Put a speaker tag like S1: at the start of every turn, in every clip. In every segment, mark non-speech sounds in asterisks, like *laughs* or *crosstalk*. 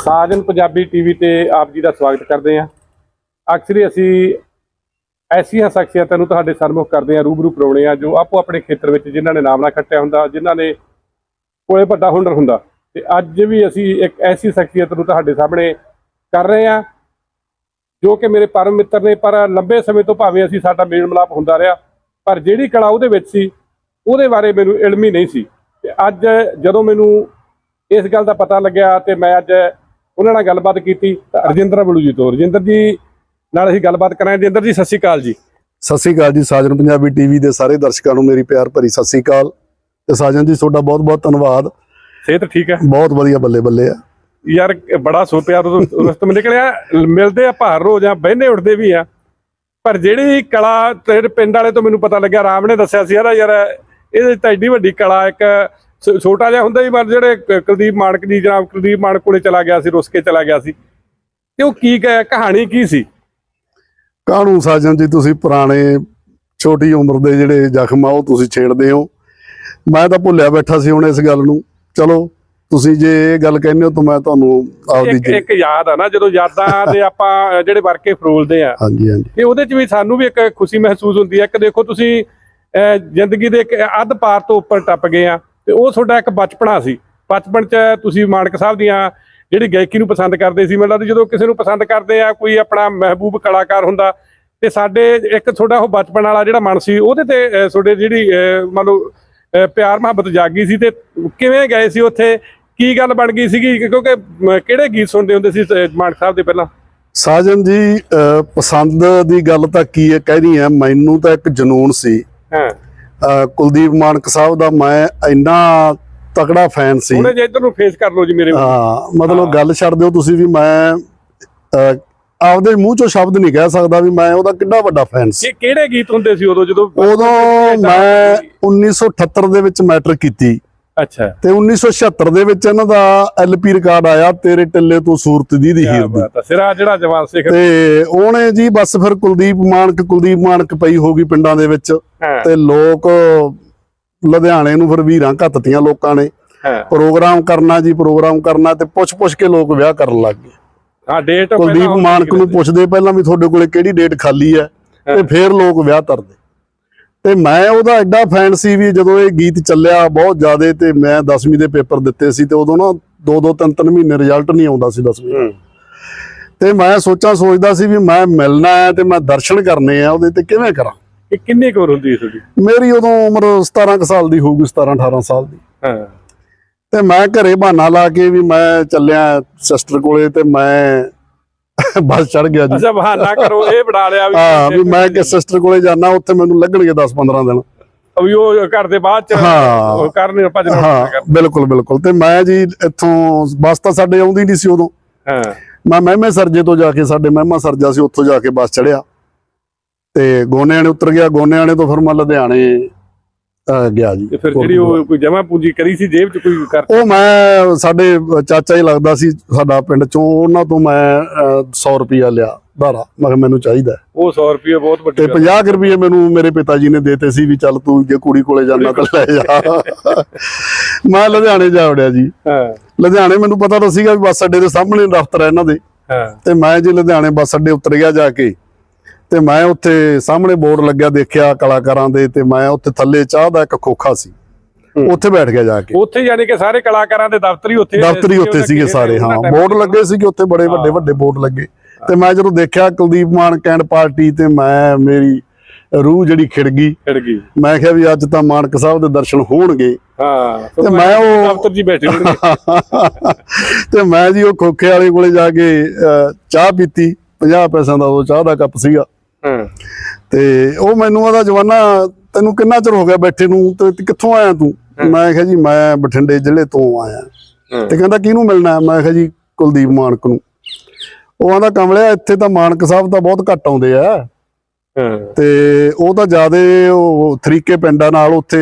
S1: ਸਾਜਨ Punjabi TV ਤੇ ਆਪ ਜੀ ਦਾ ਸਵਾਗਤ ਕਰਦੇ ਹਾਂ। ਅਕਸਰ ਹੀ ਅਸੀਂ ਐਸੀਆਂ ਸ਼ਖਸੀਅਤਾਂ ਨੂੰ ਤੁਹਾਡੇ ਸਨਮੁਖ ਕਰਦੇ ਹਾਂ, ਰੂਬਰੂ ਕਰਾਉਣੇ ਆ ਜੋ ਆਪੋ ਆਪਣੇ ਖੇਤਰ ਵਿੱਚ ਜਿਨ੍ਹਾਂ ਨੇ ਨਾਮ ਨਾ ਖੱਟਿਆ ਹੁੰਦਾ, ਜਿਨ੍ਹਾਂ ਨੇ ਕੋਲੇ ਵੱਡਾ ਹੁਨਰ ਹੁੰਦਾ। ਤੇ ਅੱਜ ਵੀ ਅਸੀਂ ਇੱਕ ਐਸੀ ਸ਼ਖਸੀਅਤ ਨੂੰ ਤੁਹਾਡੇ ਸਾਹਮਣੇ ਕਰ ਰਹੇ ਹਾਂ, ਜੋ ਕਿ ਮੇਰੇ ਪਰਮ ਮਿੱਤਰ ਨੇ, ਪਰ ਲੰਬੇ ਸਮੇਂ ਤੋਂ ਭਾਵੇਂ ਅਸੀਂ ਸਾਡਾ ਮੇਲ ਮਿਲਾਪ ਹੁੰਦਾ ਰਿਹਾ, ਪਰ ਜਿਹੜੀ ਕਲਾ ਉਹਦੇ ਵਿੱਚ ਸੀ, ਉਹਦੇ ਬਾਰੇ ਮੈਨੂੰ ਇਲਮ ਹੀ ਨਹੀਂ ਸੀ। ਤੇ ਅੱਜ ਜਦੋਂ ਮੈਨੂੰ ਇਸ ਗੱਲ ਦਾ ਪਤਾ ਲੱਗਿਆ ਤੇ ਮੈਂ ਅੱਜ ਉਹਨਾਂ ਨਾਲ ਗੱਲਬਾਤ ਕੀਤੀ ਰਜਿੰਦਰ ਬਲੂ ਜੀ ਤੋਂ। ਰਜਿੰਦਰ ਜੀ ਨਾਲ ਅਸੀਂ ਗੱਲਬਾਤ ਕਰਾਂਗੇ। ਰਜਿੰਦਰ ਜੀ ਸਤਿ ਸ਼੍ਰੀ ਅਕਾਲ ਜੀ।
S2: ਸਤਿ ਸ੍ਰੀ ਅਕਾਲ ਜੀ ਸਾਜਨ ਪੰਜਾਬੀ ਟੀਵੀ ਦੇ ਸਾਰੇ ਦਰਸ਼ਕਾਂ ਨੂੰ ਮੇਰੀ ਪਿਆਰ ਭਰੀ ਸਤਿ ਸ੍ਰੀ ਅਕਾਲ। ਤੇ ਸਾਜਨ ਜੀ ਤੁਹਾਡਾ ਬਹੁਤ ਬਹੁਤ ਧੰਨਵਾਦ।
S1: ਸਿਹਤ ਠੀਕ ਹੈ?
S2: ਬਹੁਤ ਵਧੀਆ ਬੱਲੇ ਬੱਲੇ ਆ।
S1: ਯਾਰ ਬੜਾ ਸੋਪਿਆ ਰਸਤਮ ਨਿਕਲਿਆ। ਮਿਲਦੇ ਆ ਭਾਰ ਰੋਜ਼ ਆ ਬਹਿਨੇ ਉੱਠਦੇ ਵੀ ਆ। ਪਰ ਜਿਹੜੀ ਕਲਾ ਤੇਰੇ ਪਿੰਡ ਵਾਲੇ ਤੋਂ ਮੈਨੂੰ ਪਤਾ ਲੱਗਿਆ ਰਾਮ ਨੇ ਦੱਸਿਆ ਸੀ ਯਾਰ ਯਾਰ ਇਹਦੇ ਤਾਂ ਏਡੀ ਵੱਡੀ ਕਲਾ ਇੱਕ ਛੋਟਾ ਜਿਹਾ ਹੁੰਦਾ ਹੀ ਪਰ ਜਿਹੜੇ ਕੁਲਦੀਪ ਮਾਨਕ ਜੀ ਜਨਾਬ ਕੁਲਦੀਪ ਮਾਨਕ ਕੋਲੇ ਚਲਾ ਗਿਆ ਸੀ ਰੁੱਸ ਕੇ ਚਲਾ ਗਿਆ ਸੀ। ਤੇ ਉਹ ਕੀ ਕਹਾਣੀ ਕੀ ਸੀ?
S2: ਕਾਹਨੂੰ ਸਾਜਨ ਜੀ ਤੁਸੀਂ ਪੁਰਾਣੇ ਛੋਟੀ ਉਮਰ ਦੇ ਜਿਹੜੇ ਜ਼ਖਮ ਆ ਉਹ ਤੁਸੀਂ ਛੇੜਦੇ ਹੋ। ਮੈਂ ਤਾਂ ਭੁੱਲਿਆ ਬੈਠਾ ਸੀ ਹੁਣ ਇਸ ਗੱਲ ਨੂੰ। ਚਲੋ ਤੁਸੀਂ ਜੇ ਇਹ ਗੱਲ ਕਹਿੰਦੇ ਹੋ ਤਾਂ ਮੈਂ ਤੁਹਾਨੂੰ ਆਪਦੀ
S1: ਇੱਕ ਯਾਦ ਆ ਨਾ ਜਦੋਂ ਯਾਦਾਂ ਦੇ *laughs* ਆਪਾਂ ਜਿਹੜੇ ਵਰਕੇ ਫਰੋਲਦੇ ਆ।
S2: ਹਾਂਜੀ ਹਾਂਜੀ।
S1: ਤੇ ਉਹਦੇ ਚ ਵੀ ਸਾਨੂੰ ਵੀ ਇੱਕ ਖੁਸ਼ੀ ਮਹਿਸੂਸ ਹੁੰਦੀ ਹੈ ਕਿ ਦੇਖੋ ਤੁਸੀਂ ਜ਼ਿੰਦਗੀ ਦੇ ਇੱਕ ਅੱਧ ਪਾਰ ਤੋਂ ਉੱਪਰ ਟੱਪ ਗਏ ਆ। ਤੇ ਉਹ ਤੁਹਾਡਾ ਇੱਕ ਬਚਪਨਾ ਸੀ। ਬਚਪਨ ਚ ਤੁਸੀਂ ਮਾਨਕ ਸਾਹਿਬ ਦੀਆਂ ਜਿਹੜੀ ਗਾਇਕੀ ਨੂੰ ਪਸੰਦ ਕਰਦੇ ਸੀ ਮੈਨੂੰ ਲੱਗਦਾ ਜਦੋਂ ਕਿਸੇ ਨੂੰ ਪਸੰਦ ਕਰਦੇ ਆ ਕੋਈ ਆਪਣਾ ਮਹਿਬੂਬ ਕਲਾਕਾਰ ਹੁੰਦਾ ਤੇ ਸਾਡੇ ਇੱਕ ਤੁਹਾਡਾ ਉਹ ਬਚਪਨ ਵਾਲਾ ਜਿਹੜਾ ਮਨ ਸੀ ਉਹਦੇ ਤੇ ਤੁਹਾਡੇ ਜਿਹੜੀ ਮੰਨ ਲਓ ਪਿਆਰ ਮੁਹੱਬਤ ਜਾਗੀ ਸੀ ਤੇ ਕਿਵੇਂ ਗਏ ਸੀ ਉੱਥੇ? ਕੀ ਗੱਲ ਬਣ ਗਈ ਸੀਗੀ? ਕਿਉਂਕਿ ਕਿਹੜੇ ਗੀਤ ਸੁਣਦੇ ਹੁੰਦੇ ਸੀ ਮਾਨਕ ਸਾਹਿਬ ਦੇ ਪਹਿਲਾਂ?
S2: ਸਾਜਨ ਜੀ ਪਸੰਦ ਦੀ ਗੱਲ ਤਾਂ ਕੀ ਹੈ ਕਹਿਣੀ ਹੈ ਮੈਨੂੰ ਤਾਂ ਇੱਕ ਜਨੂਨ ਸੀ।
S1: ਹਾਂ।
S2: ਕੁਲਦੀਪ ਮਾਨਕ ਸਾਹਿਬ ਦਾ ਮੈਂ ਇੰਨਾ ਤਕੜਾ ਫੈਨ ਸੀ।
S1: ਹੁਣੇ ਜੇ ਇੱਧਰ ਨੂੰ ਫੇਸ ਕਰ ਲਓ ਜੀ ਮੇਰੇ
S2: ਹਾਂ। ਮਤਲਬ ਗੱਲ ਛੱਡ ਦਿਓ ਤੁਸੀਂ ਵੀ ਮੈਂ ਆਪਦੇ ਮੂੰਹ ਚੋਂ ਸ਼ਬਦ ਨਹੀਂ ਕਹਿ ਸਕਦਾ ਵੀ ਮੈਂ ਉਹਦਾ ਕਿੰਨਾ ਵੱਡਾ ਫੈਨ ਸੀ।
S1: ਕਿਹੜੇ ਗੀਤ ਹੁੰਦੇ ਸੀ ਉਦੋਂ ਜਦੋਂ
S2: ਉਦੋਂ ਮੈਂ 1978 ਦੇ ਵਿੱਚ ਮੈਟ੍ਰਿਕ ਕੀਤੀ।
S1: ਅੱਛਾ।
S2: ਤੇ 1976 ਦੇ ਵਿੱਚ ਇਹਨਾਂ ਦਾ ਐਲਪੀ ਰਿਕਾਰਡ ਆਇਆ ਤੇਰੇ ਟਿੱਲੇ ਤੋਂ ਸੂਰਤ ਦੀ ਦੀ ਹੀਰ ਦੀ।
S1: ਸਿਰਾ ਜਿਹੜਾ ਜਵਾਨ ਸਿੱਖ
S2: ਤੇ ਉਹਨੇ ਜੀ ਬਸ ਫਿਰ ਕੁਲਦੀਪ ਮਾਨਕ ਕੁਲਦੀਪ ਮਾਨਕ ਪਈ ਹੋ ਗਈ ਪਿੰਡਾਂ ਦੇ ਵਿੱਚ। ਤੇ ਲੋਕ ਲੁਧਿਆਣੇ ਨੂੰ ਫਿਰ ਵੀਰਾਂ ਘੱਤਤੀਆਂ ਲੋਕਾਂ ਨੇ। ਪ੍ਰੋਗਰਾਮ ਕਰਨਾ ਜੀ ਪ੍ਰੋਗਰਾਮ ਕਰਨਾ ਤੇ ਪੁੱਛ ਪੁੱਛ ਕੇ ਲੋਕ ਵਿਆਹ ਕਰਨ ਲੱਗ ਗਏ।
S1: ਹਾਂ ਡੇਟ
S2: ਕੁਲਦੀਪ ਮਾਨਕ ਨੂੰ ਪੁੱਛਦੇ ਪਹਿਲਾਂ ਵੀ ਤੁਹਾਡੇ ਕੋਲੇ ਕਿਹੜੀ ਡੇਟ ਖਾਲੀ ਹੈ? ਤੇ ਫਿਰ ਲੋਕ ਵਿਆਹ ਕਰਦੇ ਤੇ ਮੈਂ ਉਹਦਾ ਐਡਾ ਫੈਨ ਸੀ ਵੀ ਜਦੋਂ ਇਹ ਗੀਤ ਚੱਲਿਆ ਬਹੁਤ ਜ਼ਿਆਦੇ ਤੇ ਮੈਂ 10ਵੀਂ ਦੇ ਪੇਪਰ ਦਿੱਤੇ ਸੀ ਤੇ ਉਦੋਂ ਨਾ ਦੋ ਦੋ ਤਿੰਨ ਤਿੰਨ ਮਹੀਨੇ ਰਿਜ਼ਲਟ ਨਹੀਂ ਆਉਂਦਾ ਸੀ 10ਵੀਂ ਦਾ। ਤੇ ਮੈਂ ਸੋਚਾਂ ਸੋਚਦਾ ਸੀ ਵੀ ਮੈਂ ਮਿਲਣਾ ਹੈ ਤੇ ਮੈਂ ਦਰਸ਼ਨ ਕਰਨੇ ਆ ਉਹਦੇ ਤੇ ਕਿਵੇਂ ਕਰਾਂ।
S1: ਇਹ ਕਿੰਨੀ ਕੁ ਉਮਰ ਹੁੰਦੀ ਸੀ ਤੁਹਾਡੀ?
S2: ਮੇਰੀ ਉਦੋਂ ਉਮਰ 17 ਕੁ ਸਾਲ ਦੀ ਹੋਊਗੀ 17 18 ਸਾਲ ਦੀ।
S1: ਹਾਂ।
S2: ਤੇ ਮੈਂ ਘਰੇ ਬਹਾਨਾ ਲਾ ਕੇ ਵੀ ਮੈਂ ਚੱਲਿਆ ਸਿਸਟਰ ਕੋਲੇ ਤੇ ਮੈਂ ਬੱਸ ਚੜ ਗਿਆ ਜੀ।
S1: ਅੱਛਾ ਬਹਾਨਾ ਕਰੋ ਇਹ ਬਣਾ ਲਿਆ ਵੀ
S2: ਹਾਂ ਵੀ ਮੈਂ ਕਿ ਸਿਸਟਰ ਕੋਲੇ ਜਾਣਾ ਉੱਥੇ ਮੈਨੂੰ ਲੱਗਣਗੇ 10 15 ਦਿਨ।
S1: ਵੀ ਉਹ ਘਰ ਦੇ ਬਾਅਦ ਚ
S2: ਹਾਂ।
S1: ਉਹ ਕਰਨ ਭਜਨ
S2: ਹਾਂ ਬਿਲਕੁਲ ਬਿਲਕੁਲ। ਤੇ ਮੈਂ ਜੀ ਇੱਥੋਂ ਬੱਸ ਤਾਂ ਸਾਡੇ ਆਉਂਦੀ ਨਹੀਂ ਸੀ ਉਦੋਂ।
S1: ਹਾਂ।
S2: ਮੈਂ ਮਹਿਮੇ ਸਰਜੇ ਤੋਂ ਜਾ ਕੇ ਸਾਡੇ ਮਹਿਮਾ ਸਰਜਾ ਸੀ ਉੱਥੋਂ ਜਾ ਕੇ ਬੱਸ ਚੜਿਆ ਤੇ ਗੋਨਿਆਣੇ ਉਤਰ ਗਿਆ ਗੋਨਿਆਣੇ ਤੋਂ ਫਿਰ ਮੈਂ ਲੁਧਿਆਣੇ ਅਹ, ਗਿਆ ਜੀ।
S1: ਤੇ ਫਿਰ ਜਿਹੜੀ ਉਹ ਕੋਈ ਜਮਾ ਪੂੰਜੀ ਕਰੀ ਸੀ ਜੇਬ ਚ ਕੋਈ ਕਰ
S2: ਉਹ ਮੈਂ ਸਾਡੇ ਚਾਚਾ ਹੀ ਲੱਗਦਾ ਸੀ ਸਾਡਾ ਪਿੰਡ ਚੋਂ ਉਹਨਾਂ ਤੋਂ ਮੈਂ ਅਹ, 100 ਰੁਪਿਆ ਲਿਆ ਧਾਰਾ। ਮੈਂ ਕਿਹਾ ਮੈਨੂੰ ਚਾਹੀਦਾ ਹੈ।
S1: ਉਹ 100 ਰੁਪਏ ਬਹੁਤ ਵੱਡੀ
S2: ਤੇ
S1: ਗੱਲ
S2: 50 ਕੁ ਰੁਪਏ ਮੈਨੂੰ ਮੇਰੇ ਪਿਤਾ ਜੀ ਨੇ ਦੇਤੇ ਸੀ ਵੀ ਚੱਲ ਤੂੰ ਜੇ ਕੁੜੀ ਕੋਲੇ ਜਾਣਾ ਤਾਂ ਲੈ ਜਾ। ਮੈਂ ਲੁਧਿਆਣੇ ਜਾ ਵੜਿਆ ਜੀ।
S1: ਹਾਂ।
S2: ਲੁਧਿਆਣੇ ਮੈਨੂੰ ਪਤਾ ਤਾਂ ਸੀਗਾ ਵੀ ਬੱਸ ਅੱਡੇ ਦੇ ਸਾਹਮਣੇ ਦਫ਼ਤਰ ਹੈ ਇਹਨਾਂ ਦੇ।
S1: ਹਾਂ।
S2: ਤੇ ਮੈਂ ਜੀ ਲੁਧਿਆਣੇ ਬੱਸ ਅੱਡੇ ਉਤਰ ਗਿਆ ਜਾ ਕੇ ਤੇ ਮੈਂ ਉੱਥੇ ਸਾਹਮਣੇ ਬੋਰਡ ਲੱਗਿਆ ਦੇਖਿਆ ਕਲਾਕਾਰਾਂ ਦੇ ਤੇ ਮੈਂ ਉੱਥੇ ਥੱਲੇ ਚਾਹ ਦਾ ਇੱਕ ਖੋਖਾ ਸੀ। ਉੱਥੇ ਬੈਠ ਗਿਆ ਜਾ ਕੇ।
S1: ਉੱਥੇ ਯਾਨੀ ਕਿ ਸਾਰੇ ਕਲਾਕਾਰਾਂ ਦੇ ਦਫ਼ਤਰ ਹੀ ਉੱਥੇ
S2: ਦਫ਼ਤਰੀ ਉੱਥੇ
S1: ਉਹਨਾਂ
S2: ਸੀਗੇ ਸਾਰੇ ਹਾਂ। ਬੋਰਡ ਲੱਗੇ ਸੀਗੇ ਉੱਥੇ ਬੜੇ ਵੱਡੇ
S1: ਹਾਂ।
S2: ਵੱਡੇ ਬੋਰਡ ਲੱਗੇ। ਤੇ ਮੈਂ ਜਦੋਂ ਦੇਖਿਆ ਕੁਲਦੀਪ ਮਾਨ ਕੈਂਡ ਪਾਰਟੀ ਤੇ ਮੈਂ ਮੇਰੀ ਰੂਹ ਜਿਹੜੀ ਖਿੜ ਗਈ।
S1: ਖਿੜ ਗਈ।
S2: ਮੈਂ ਕਿਹਾ ਵੀ ਅੱਜ ਤਾਂ ਮਾਨਕ ਸਾਹਿਬ ਦੇ ਦਰਸ਼ਨ ਹੋਣਗੇ।
S1: ਹਾਂ
S2: ਤੇ ਮੈਂ ਉਹ-
S1: ਦਫ਼ਤਰ ਜੀ ਬੈਠੇ ਹੋਣਗੇ। *laughs*
S2: ਤੇ ਮੈਂ ਜੀ ਉਹ ਖੋਖੇ ਵਾਲੇ ਕੋਲੇ ਜਾ ਕੇ ਚਾਹ ਪੀਤੀ। 50 ਪੈਸਿਆਂ ਦਾ ਉਹ ਚਾਹ ਦਾ ਕੱਪ ਸੀਗਾ।
S1: ਹਾਂ
S2: ਤੇ ਉਹ ਮੈਨੂੰ ਆਦਾ ਜਵਾਨਾ ਤੈਨੂੰ ਕਿੰਨਾ ਚਿਰ ਹੋ ਗਿਆ ਬੈਠੇ ਨੂੰ? ਤੇ ਕਿੱਥੋਂ ਆਇਆ ਤੂੰ? ਮੈਂ ਕਿਹਾ ਜੀ ਮੈਂ ਬਠਿੰਡੇ ਜ਼ਿਲ੍ਹੇ ਤੋਂ ਆਇਆ। ਤੇ ਕਹਿੰਦਾ ਕਿਹਨੂੰ ਮਿਲਣਾ? ਮੈਂ ਕਿਹਾ ਜੀ ਕੁਲਦੀਪ ਮਾਨਕ ਨੂੰ। ਉਹ ਆਂਦਾ ਕਮਲਿਆ ਇੱਥੇ ਤਾਂ ਮਾਨਕ ਸਾਹਿਬ ਤਾਂ ਬਹੁਤ ਘੱਟ ਆਉਂਦੇ ਆ। ਤੇ ਉਹ ਤਾਂ ਜਿਆਦੇ ਉਹ ਤਰੀਕੇ ਪਿੰਡਾਂ ਨਾਲ ਉੱਥੇ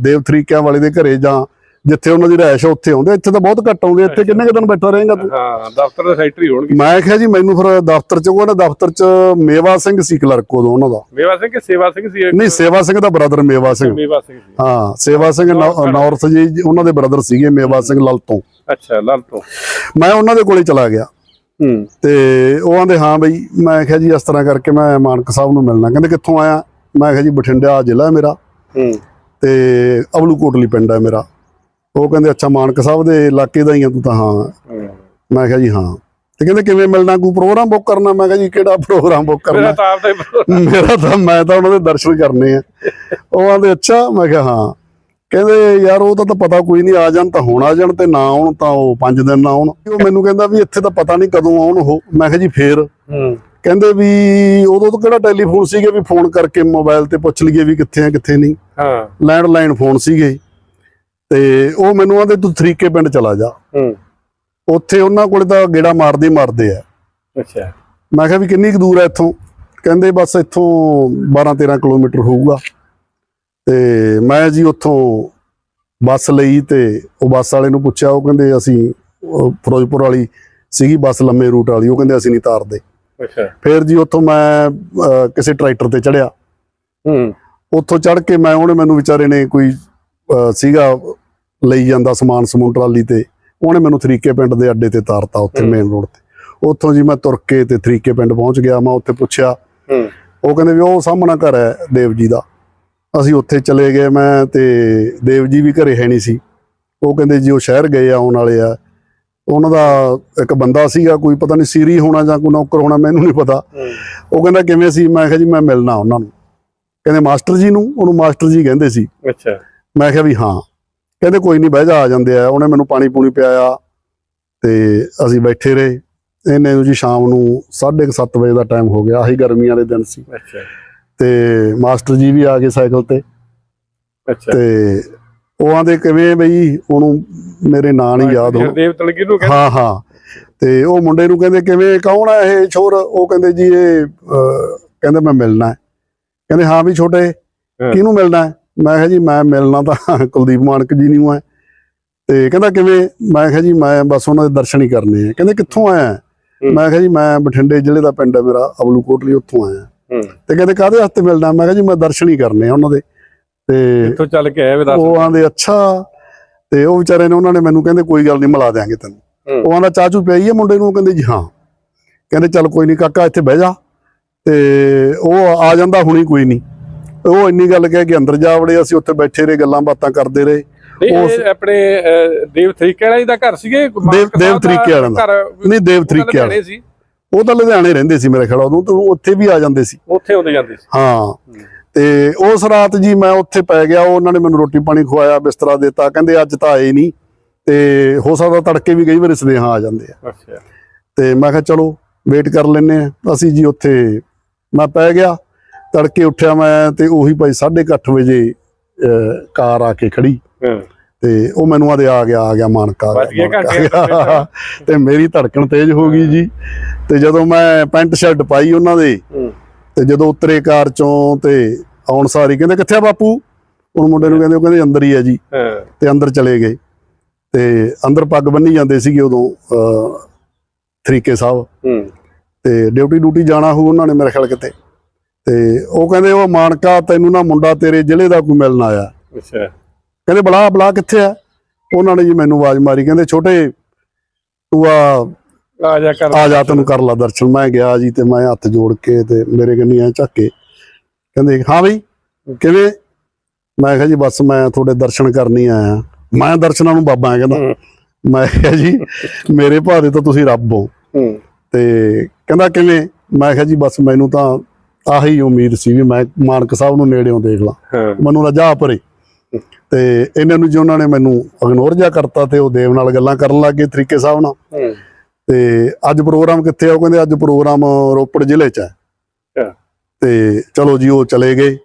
S2: ਦੇਵ ਤਰੀਕਿਆਂ ਵਾਲੇ ਦੇ ਘਰੇ ਜਾਂ ਜਿੱਥੇ ਉਹਨਾਂ ਦੀ ਰਹਿਸ਼ ਉੱਥੇ ਆਉਂਦੇ ਇੱਥੇ ਤਾਂ ਬਹੁਤ ਘੱਟ ਆਉਂਦੇ ਇੱਥੇ ਕਿੰਨੇ ਦਿਨ ਬੈਠਾ ਰਹੇਗਾ ਤੂੰ?
S1: ਹਾਂ ਦਫ਼ਤਰ ਦੇ ਸੈਕਟਰੀ ਹੋਣਗੇ।
S2: ਮੈਂ ਕਿਹਾ ਜੀ ਮੈਨੂੰ ਫਿਰ ਦਫ਼ਤਰ ਚ ਉਹਨਾਂ ਦਫ਼ਤਰ ਚ ਮੇਵਾ ਸਿੰਘ ਸੀ ਕਲਰਕ ਉਦੋਂ ਉਹਨਾਂ ਦਾ।
S1: ਮੇਵਾ ਸਿੰਘ ਕਿ ਸੇਵਾ ਸਿੰਘ ਸੀ
S2: ਨਹੀਂ ਸੇਵਾ ਸਿੰਘ ਦਾ ਬ੍ਰਦਰ ਮੇਵਾ ਸਿੰਘ।
S1: ਮੇਵਾ ਸਿੰਘ
S2: ਹਾਂ ਸੇਵਾ ਸਿੰਘ ਨੌਰਥ ਜੀ ਉਹਨਾਂ ਦੇ ਬ੍ਰਦਰ ਸੀਗੇ ਮੇਵਾ ਸਿੰਘ ਲਲਤੋਂ।
S1: ਅੱਛਾ ਲਲਤੋਂ।
S2: ਮੈਂ ਉਹਨਾਂ ਦੇ ਕੋਲੇ ਚਲਾ ਗਿਆ।
S1: ਹੂੰ।
S2: ਤੇ ਉਹ ਆਂਦੇ ਹਾਂ ਬਈ ਮੈਂ ਕਿਹਾ ਜੀ ਇਸ ਤਰ੍ਹਾਂ ਕਰਕੇ ਮੈਂ ਮਾਨਕ ਸਾਹਿਬ ਨੂੰ ਮਿਲਣਾ। ਕਹਿੰਦੇ ਕਿੱਥੋਂ ਆਇਆ? ਮੈਂ ਕਿਹਾ ਜੀ ਬਠਿੰਡਾ ਜ਼ਿਲ੍ਹਾ ਮੇਰਾ।
S1: ਹੂੰ।
S2: ਤੇ ਅਬਲੂ ਕੋਟਲੀ ਪਿੰਡ ਹੈ ਮੇਰਾ। ਉਹ ਕਹਿੰਦੇ ਅੱਛਾ ਮਾਨਕ ਸਾਹਿਬ ਦੇ ਇਲਾਕੇ ਦਾ ਹੀ ਆ ਤੂੰ ਤਾਂ ਹਾਂ। ਮੈਂ ਕਿਹਾ ਜੀ ਹਾਂ। ਤੇ ਕਹਿੰਦੇ ਕਿਵੇਂ ਮਿਲਣਾ? ਕੋਈ ਪ੍ਰੋਗਰਾਮ ਬੁੱਕ ਕਰਨਾ? ਮੈਂ ਕਿਹਾ ਜੀ ਕਿਹੜਾ ਪ੍ਰੋਗਰਾਮ ਬੁੱਕ
S1: ਮੇਰਾ
S2: ਕਰਨਾ
S1: ਤਾਂ ਆਪ ਦਾ।
S2: ਮੇਰਾ ਤਾਂ ਮੈਂ ਤਾਂ ਉਹਨਾਂ ਦੇ ਦਰਸ਼ਨ ਕਰਨੇ ਆ। ਉਹ ਆਂਦੇ ਅੱਛਾ। ਮੈਂ ਕਿਹਾ ਹਾਂ। ਕਹਿੰਦੇ ਯਾਰ ਉਹ ਤਾਂ ਤਾਂ ਪਤਾ ਕੋਈ ਨਹੀਂ ਆ ਜਾਣ ਤਾਂ ਹੁਣ ਆ ਜਾਣ ਤੇ ਨਾ ਆਉਣ ਤਾਂ ਉਹ 5 ਦਿਨ ਨਾ ਆਉਣ। ਉਹ ਮੈਨੂੰ ਕਹਿੰਦਾ ਵੀ ਇੱਥੇ ਤਾਂ ਪਤਾ ਨਹੀਂ ਕਦੋਂ ਆਉਣ ਉਹ। ਮੈਂ ਕਿਹਾ ਜੀ ਫੇਰ। ਕਹਿੰਦੇ ਵੀ ਉਦੋਂ ਤਾਂ ਕਿਹੜਾ ਟੈਲੀਫੋਨ ਸੀਗੇ ਵੀ ਫੋਨ ਕਰਕੇ ਮੋਬਾਈਲ ਤੇ ਪੁੱਛ ਲਈਏ ਵੀ ਕਿੱਥੇ ਆ ਕਿੱਥੇ ਨਹੀਂ।
S1: ਹਾਂ।
S2: ਲੈਂਡਲਾਈਨ ਫੋਨ ਸੀਗੇ। ਤੇ ਉਹ ਮੈਨੂੰ ਆਂਦੇ ਤੂੰ ਤਰੀਕੇ ਪਿੰਡ ਚਲਾ ਜਾ।
S1: ਹੂੰ।
S2: ਉੱਥੇ ਉਹਨਾਂ ਕੋਲੇ ਤਾਂ ਗੇੜਾ ਮਾਰਦੇ ਮਾਰਦੇ ਆ।
S1: ਅੱਛਾ।
S2: ਮੈਂ ਕਿਹਾ ਵੀ ਕਿੰਨੀ ਕੁ ਦੂਰ ਹੈ ਇੱਥੋਂ? ਕਹਿੰਦੇ ਬਸ ਇੱਥੋਂ 12 13 ਕਿਲੋਮੀਟਰ ਹੋਊਗਾ। ਤੇ ਮੈਂ ਜੀ ਉੱਥੋਂ ਬੱਸ ਲਈ ਤੇ ਉਹ ਬੱਸ ਵਾਲੇ ਨੂੰ ਪੁੱਛਿਆ ਉਹ ਕਹਿੰਦੇ ਅਸੀਂ ਫਿਰੋਜ਼ਪੁਰ ਵਾਲੀ ਸੀਗੀ ਬੱਸ ਲੰਮੇ ਰੂਟ ਵਾਲੀ ਉਹ ਕਹਿੰਦੇ ਅਸੀਂ ਨਹੀਂ ਤਾਰਦੇ।
S1: ਅੱਛਾ।
S2: ਫਿਰ ਜੀ ਉੱਥੋਂ ਮੈਂ ਕਿਸੇ ਟਰੈਕਟਰ ਤੇ ਚੜਿਆ।
S1: ਹੂੰ।
S2: ਉੱਥੋਂ ਚੜ ਕੇ ਮੈਂ ਉਹਨੇ ਮੈਨੂੰ ਵਿਚਾਰੇ ਨੇ ਕੋਈ ਸੀਗਾ ਲਈ ਜਾਂਦਾ ਸਮਾਨ ਸਮੂਨ ਟਰਾਲੀ ਤੇ। ਉਹਨੇ ਮੈਨੂੰ ਤਰੀਕੇ ਪਿੰਡ ਦੇ ਅੱਡੇ ਤੇ ਤਾਰਤਾ ਉੱਥੇ। ਮੇਨ ਰੋਡ ਤੇ। ਉੱਥੋਂ ਜੀ ਮੈਂ ਤੁਰ ਕੇ ਤੇ ਤਰੀਕੇ ਪਿੰਡ ਪਹੁੰਚ ਗਿਆ ਮੈਂ ਉੱਥੇ ਪੁੱਛਿਆ ਉਹ ਕਹਿੰਦੇ ਵੀ ਉਹ ਸਾਹਮਣਾ ਘਰ ਹੈ ਦੇਵ ਜੀ ਦਾ। ਅਸੀਂ ਉੱਥੇ ਚਲੇ ਗਏ ਮੈਂ ਤੇ ਦੇਵ ਜੀ ਵੀ ਘਰੇ ਹੈ ਨਹੀਂ ਸੀ। ਉਹ ਕਹਿੰਦੇ ਜੀ ਉਹ ਸ਼ਹਿਰ ਗਏ ਆਉਣ ਵਾਲੇ ਆ। ਉਹਨਾਂ ਦਾ ਇੱਕ ਬੰਦਾ ਸੀਗਾ ਕੋਈ ਪਤਾ ਨਹੀਂ ਸੀਰੀ ਹੋਣਾ ਜਾਂ ਕੋਈ ਨੌਕਰ ਹੋਣਾ ਮੈਨੂੰ ਨਹੀਂ ਪਤਾ। ਉਹ ਕਹਿੰਦਾ ਕਿਵੇਂ ਸੀ? ਮੈਂ ਕਿਹਾ ਜੀ ਮੈਂ ਮਿਲਣਾ ਉਹਨਾਂ ਨੂੰ। ਕਹਿੰਦੇ ਮਾਸਟਰ ਜੀ ਨੂੰ ਉਹਨੂੰ ਮਾਸਟਰ ਜੀ ਕਹਿੰਦੇ ਸੀ।
S1: ਅੱਛਾ।
S2: ਮੈਂ ਕਿਹਾ ਵੀ ਹਾਂ। ਕਹਿੰਦੇ ਕੋਈ ਨਹੀਂ ਬਹਿ ਜਾ ਆ ਜਾਂਦੇ ਆ। ਉਹਨੇ ਮੈਨੂੰ ਪਾਣੀ ਪੂਣੀ ਪਿਆਇਆ ਤੇ ਅਸੀਂ ਬੈਠੇ ਰਹੇ। ਇਹਨੇ ਜੀ ਸ਼ਾਮ ਨੂੰ 7:30 ਵਜੇ ਦਾ ਟਾਈਮ ਹੋ ਗਿਆ। ਆਹੀ ਗਰਮੀਆਂ ਦੇ ਦਿਨ ਸੀ।
S1: ਅੱਛਾ।
S2: ਤੇ ਮਾਸਟਰ ਜੀ ਵੀ ਆ ਗਏ ਸਾਈਕਲ ਤੇ।
S1: ਅੱਛਾ।
S2: ਤੇ ਉਹ ਆਂਦੇ ਕਿਵੇਂ ਬਈ? ਉਹਨੂੰ ਮੇਰੇ ਨਾਂ ਨਹੀਂ ਯਾਦ ਹੋ
S1: ਦੇਵ ਤਲਗੀ ਨੂੰ ਕਹਿੰਦੇ।
S2: ਹਾਂ ਹਾਂ। ਤੇ ਉਹ ਮੁੰਡੇ ਨੂੰ ਕਹਿੰਦੇ ਕਿਵੇਂ? ਕੌਣ ਹੈ ਇਹ ਛੋਰ? ਉਹ ਕਹਿੰਦੇ ਜੀ ਇਹ ਕਹਿੰਦੇ ਮੈਂ ਮਿਲਣਾ। ਹੈ ਕਹਿੰਦੇ ਹਾਂ ਵੀ ਛੋਟੇ। ਕਿਹਨੂੰ ਮਿਲਣਾ? ਹੈ ਮੈਂ ਕਿਹਾ ਜੀ ਮੈਂ ਮਿਲਣਾ ਤਾਂ ਕੁਲਦੀਪ ਮਾਨਕ ਜੀ ਨੂੰ ਹੈ। ਤੇ ਕਹਿੰਦਾ ਕਿਵੇਂ? ਮੈਂ ਕਿਹਾ ਜੀ ਮੈਂ ਬਸ ਉਹਨਾਂ ਦੇ ਦਰਸ਼ਨ ਹੀ ਕਰਨੇ ਆ। ਕਹਿੰਦੇ ਕਿੱਥੋਂ ਆਇਆ। ਮੈਂ ਕਿਹਾ ਜੀ ਮੈਂ ਬਠਿੰਡੇ ਜ਼ਿਲ੍ਹੇ ਦਾ ਪਿੰਡ ਹੈ ਮੇਰਾ ਅਬਲੂ ਕੋਟਲੀ ਉੱਥੋਂ ਆਇਆ। ਤੇ ਕਹਿੰਦੇ ਕਾਹਦੇ ਵਾਸਤੇ ਮਿਲਣਾ? ਮੈਂ ਕਿਹਾ ਜੀ ਮੈਂ ਦਰਸ਼ਨ ਹੀ ਕਰਨੇ ਆ ਉਹਨਾਂ ਦੇ। ਤੇ
S1: ਇੱਥੋਂ ਚੱਲ ਕੇ ਆਇਆ ਵੇ ਦੱਸ।
S2: ਉਹ ਆਂਦੇ ਅੱਛਾ। ਤੇ ਉਹ ਵਿਚਾਰੇ ਨੇ ਉਹਨਾਂ ਨੇ ਮੈਨੂੰ ਕਹਿੰਦੇ ਕੋਈ ਗੱਲ ਨਹੀਂ ਮਿਲਾ ਦਿਆਂਗੇ ਤੈਨੂੰ। ਉਹ ਆਂਦਾ ਚਾਚੂ ਪਿਆਈ ਹੈ ਮੁੰਡੇ ਨੂੰ? ਕਹਿੰਦੇ ਜੀ ਹਾਂ। ਕਹਿੰਦੇ ਚੱਲ ਕੋਈ ਨਹੀਂ ਕਾਕਾ ਇੱਥੇ ਬਹਿ ਜਾ। ਤੇ ਉਹ ਆ ਜਾਂਦਾ ਹੁਣੀ ਕੋਈ ਨਹੀਂ ਉਹ ਇੰਨੀ ਗੱਲ ਕਹਿ ਕੇ ਅੰਦਰ ਜਾ ਵੜੇ ਅਸੀਂ ਉੱਥੇ ਬੈਠੇ ਰਹੇ ਗੱਲਾਂ ਬਾਤਾਂ ਕਰਦੇ ਰਹੇ।
S1: ਇਹ ਆਪਣੇ ਦੇਵ ਤਰੀਕੇ ਵਾਲਾ ਦਾ ਘਰ ਸੀਗੇ?
S2: ਦੇਵ ਤਰੀਕੇ ਵਾਲਿਆਂ ਦਾ। ਨਹੀਂ ਦੇਵ ਤਰੀਕੇ ਵਾਲੇ। ਉਹ ਤਾਂ ਲੁਧਿਆਣੇ ਰਹਿੰਦੇ ਸੀ ਮੇਰੇ ਖਿਆਲ ਉਦੋਂ ਤਾਂ ਉੱਥੇ ਵੀ ਆ ਜਾਂਦੇ ਸੀ।
S1: ਉੱਥੇ ਆਉਂਦੇ ਜਾਂਦੇ ਸੀ।
S2: ਹਾਂ। ਤੇ ਉਸ ਰਾਤ ਜੀ ਮੈਂ ਉੱਥੇ ਪੈ ਗਿਆ ਉਹਨਾਂ ਨੇ ਮੈਨੂੰ ਰੋਟੀ ਪਾਣੀ ਖਵਾਇਆ ਬਿਸਤਰਾ ਦਿੱਤਾ ਕਹਿੰਦੇ ਅੱਜ ਤਾਂ ਆਏ ਨਹੀਂ ਤੇ ਹੋ ਸਕਦਾ ਤੜਕੇ ਵੀ ਕਈ ਵਾਰੀ ਸਨੇਹਾ ਆ ਜਾਂਦੇ ਆ।
S1: ਅੱਛਾ।
S2: ਤੇ ਮੈਂ ਕਿਹਾ ਚਲੋ ਵੇਟ ਕਰ ਲੈਨੇ ਆ। ਅਸੀਂ ਜੀ ਉੱਥੇ ਮੈਂ ਪੈ ਗਿਆ ਤੜਕੇ ਉੱਠਿਆ ਮੈਂ ਤੇ ਉਹੀ ਭਾਈ 8:30 ਵਜੇ ਕਾਰ ਆ ਕੇ ਖੜੀ।
S1: ਹਾਂ।
S2: ਤੇ ਉਹ ਮੈਨੂੰ ਆਦੇ ਆ ਗਿਆ ਆ ਗਿਆ ਮਾਨਕਾ। ਤੇ। ਮੇਰੀ ਧੜਕਣ ਤੇਜ਼ ਹੋ ਗਈ ਜੀ। ਤੇ ਜਦੋਂ ਮੈਂ ਪੈਂਟ ਸ਼ਰਟ ਪਾਈ ਉਹਨਾਂ ਦੇ
S1: ਹੂੰ।
S2: ਤੇ ਜਦੋਂ ਉਤਰੇ ਕਾਰ ਚੋਂ ਤੇ ਆਉਣ ਸਾਰੀ ਕਹਿੰਦੇ ਕਿੱਥੇ ਆ ਬਾਪੂ? ਉਹ ਮੁੰਡੇ ਨੂੰ ਕਹਿੰਦੇ ਉਹ ਕਹਿੰਦੇ ਅੰਦਰ ਹੀ ਆ ਜੀ।
S1: ਹਾਂ।
S2: ਤੇ ਅੰਦਰ ਚਲੇ ਗਏ। ਤੇ ਅੰਦਰ ਪੱਗ ਬੰਨੀ ਜਾਂਦੇ ਸੀਗੇ ਉਦੋਂ ਤਰੀਕੇ ਸਾਹਿਬ
S1: ਹੂੰ।
S2: ਤੇ ਡਿਊਟੀ ਡਿਊਟੀ ਜਾਣਾ ਹੋਊ ਉਹਨਾਂ ਨੇ ਮੇਰੇ ਖਿਆਲ ਕਿਤੇ। ਤੇ ਉਹ ਕਹਿੰਦੇ ਉਹ ਮਾਨਕਾ ਤੈਨੂੰ ਨਾ ਮੁੰਡਾ ਤੇਰੇ ਜ਼ਿਲ੍ਹੇ ਦਾ ਕੋਈ ਮਿਲਣ ਆਇਆ।
S1: ਅੱਛਾ।
S2: ਕਹਿੰਦੇ ਬਲਾ ਬਲਾ ਕਿੱਥੇ ਆ? ਉਹਨਾਂ ਨੇ ਜੀ ਮੈਨੂੰ ਆਵਾਜ਼ ਮਾਰੀ ਕਹਿੰਦੇ ਛੋਟੇ ਤੂੰ ਆ
S1: ਆ ਜਾ ਕਰ।
S2: ਆ ਜਾ ਤੈਨੂੰ ਕਰ ਲਾ ਦਰਸ਼ਨ। ਮੈਂ ਗਿਆ ਜੀ ਤੇ ਮੈਂ ਹੱਥ ਜੋੜ ਕੇ ਤੇ ਮੇਰੇ ਕੰਨੀ ਐ ਝੱਕੇ ਕਹਿੰਦੇ ਹਾਂ ਬਈ ਕਿਵੇਂ? ਮੈਂ ਕਿਹਾ ਜੀ ਬਸ ਮੈਂ ਤੁਹਾਡੇ ਦਰਸ਼ਨ ਕਰਨੀ ਆਇਆ। ਮੈਂ ਦਰਸ਼ਨਾਂ ਨੂੰ ਬਾਬਾ ਆ ਕਹਿੰਦਾ। ਮੈਂ ਕਿਹਾ ਜੀ ਮੇਰੇ ਭਾਦੇ ਤਾਂ ਤੁਸੀਂ ਰੱਬ ਹੂੰ। ਤੇ ਕਹਿੰਦਾ ਕਿਵੇਂ? ਮੈਂ ਕਿਹਾ ਜੀ ਬਸ ਮੈਨੂੰ ਤਾਂ ਆਹੀ ਉਮੀਦ ਸੀ ਵੀ ਮੈਂ ਮਾਨਕ ਸਾਹਿਬ ਨੂੰ ਨੇੜਿਓਂ ਦੇਖ ਲਾਂ। ਮੈਨੂੰ ਨਾ ਜਾ ਪਰੇ। ਤੇ ਇਹਨਾਂ ਨੂੰ ਜੀ ਉਹਨਾਂ ਨੇ ਮੈਨੂੰ ਇਗਨੋਰ ਜਾ ਕਰਤਾ ਤੇ ਉਹ ਦੇਵ ਨਾਲ ਗੱਲਾਂ ਕਰਨ ਲੱਗ ਗਏ ਤਰੀਕੇ ਸਾਹਿਬ ਨਾਲ। ਤੇ ਅੱਜ ਪ੍ਰੋਗਰਾਮ ਕਿੱਥੇ ਆ? ਉਹ ਕਹਿੰਦੇ ਅੱਜ ਪ੍ਰੋਗਰਾਮ ਰੋਪੜ ਜ਼ਿਲ੍ਹੇ 'ਚ ਹੈ। ਤੇ ਚਲੋ ਜੀ ਉਹ ਚਲੇ ਗਏ।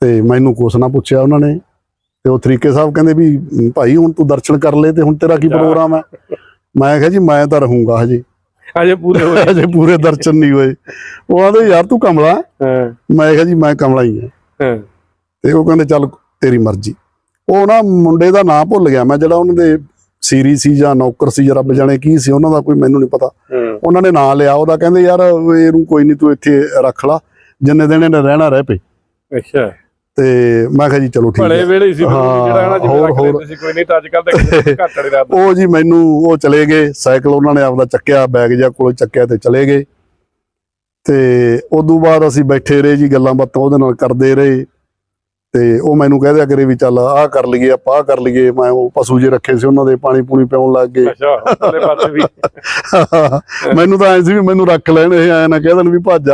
S2: ਤੇ ਮੈਨੂੰ ਕੁਛ ਨਾ ਪੁੱਛਿਆ ਉਹਨਾਂ ਨੇ। ਤੇ ਉਹ ਤਰੀਕੇ ਸਾਹਿਬ ਕਹਿੰਦੇ ਵੀ "ਮ, ਭਾਈ ਹੁਣ ਤੂੰ ਦਰਸ਼ਨ ਕਰ ਲੈ ਤੇ ਹੁਣ ਤੇਰਾ ਕੀ। ਪ੍ਰੋਗਰਾਮ ਹੈ ਮੈਂ ਕਿਹਾ ਜੀ ਮੈਂ ਤਾਂ ਰਹੂੰਗਾ ਹਜੇ।
S1: ਅਜੇ ਪੂਰੇ ਹੋਏ।
S2: ਹਜੇ ਪੂਰੇ ਦਰਸ਼ਨ ਨਹੀਂ ਹੋਏ। ਉਹ ਆਂਦੇ ਯਾਰ ਤੂੰ ਕਮਲਾ ਹੈ?"
S1: ਹਾਂ।
S2: ਮੈਂ ਕਿਹਾ ਜੀ ਮੈਂ ਕਮਲਾ ਹੀ ਹਾਂ। ਤੇ ਉਹ ਕਹਿੰਦੇ ਚੱਲ ਤੇਰੀ ਮਰਜ਼ੀ। ਉਹ ਨਾ ਮੁੰਡੇ ਦਾ ਨਾਂ ਭੁੱਲ ਗਿਆ ਮੈਂ ਜਿਹੜਾ ਉਹਨਾਂ ਦੇ ਸੀਰੀ ਸੀ ਜਾਂ ਨੌਕਰ ਸੀ ਜਾਂ ਰੱਬ ਜਾਣੇ ਕੀ ਸੀ ਉਹਨਾਂ ਦਾ ਕੋਈ ਮੈਨੂੰ ਨਹੀਂ ਪਤਾ। ਉਹਨਾਂ ਨੇ ਨਾਂ ਲਿਆ ਉਹਦਾ ਕਹਿੰਦੇ ਯਾਰ ਇਹਨੂੰ ਕੋਈ ਨਹੀਂ ਤੂੰ ਇੱਥੇ ਰੱਖ ਲਾ। ਜਿੰਨੇ ਦਿਨ ਇਹਨੇ ਰਹਿਣਾ ਰਹਿ ਪਏ
S1: ਅੱਛਾ।
S2: ਤੇ ਮੈਂ ਕਿਹਾ ਜੀ ਚਲੋ ਠੀਕ ਹੈ।
S1: ਵੇਲੇ ਹੀ ਸੀ ਜਿਹੜਾ ਹਨਾ ਜਿਵੇਂ ਰੱਖ ਲੈਂਦੇ ਸੀ ਕੋਈ ਨਹੀਂ ਤਾਂ ਅੱਜ ਕੱਲ ਤਾਂ ਘੱਟ ਵਾਲੇ ਰਾਤ
S2: ਉਹ ਜੀ ਮੈਨੂੰ ਉਹ ਚਲੇ ਗਏ ਸਾਈਕਲ ਉਹਨਾਂ ਨੇ ਆਪਦਾ ਚੱਕਿਆ ਬੈਗ ਜਾਂ ਕੋਲ ਚੱਕਿਆ ਤੇ ਚਲੇ ਗਏ। ਤੇ ਉਦੋਂ ਬਾਅਦ ਅਸੀਂ ਬੈਠੇ ਰਹੇ ਜੀ ਗੱਲਾਂ ਬਾਤਾਂ ਉਹਦੇ ਨਾਲ ਕਰਦੇ ਰਹੇ। ਤੇ ਉਹ ਮੈਨੂੰ ਕਹਿ ਕਰੇ ਵੀ ਚੱਲ ਆਹ ਕਰ ਲਈਏ ਆਪਾਂ ਆਹ ਕਰ ਲਈਏ ਮੈਂ ਉਹ ਪਸ਼ੂ ਜੇ ਰੱਖੇ ਸੀ ਉਹਨਾਂ ਦੇ ਪਾਣੀ ਪੂਣੀ ਪਿਉਣ ਲੱਗ ਗਏ।
S1: ਅੱਛਾ ਉਹਦੇ ਪਾਸੇ ਵੀ। *laughs*
S2: ਮੈਨੂੰ ਤਾਂ ਐ ਸੀ ਵੀ ਮੈਨੂੰ ਰੱਖ ਲੈਣ ਇਹ ਐ ਨਾ ਕਹਿ ਦੇਣ ਵੀ ਭੱਜ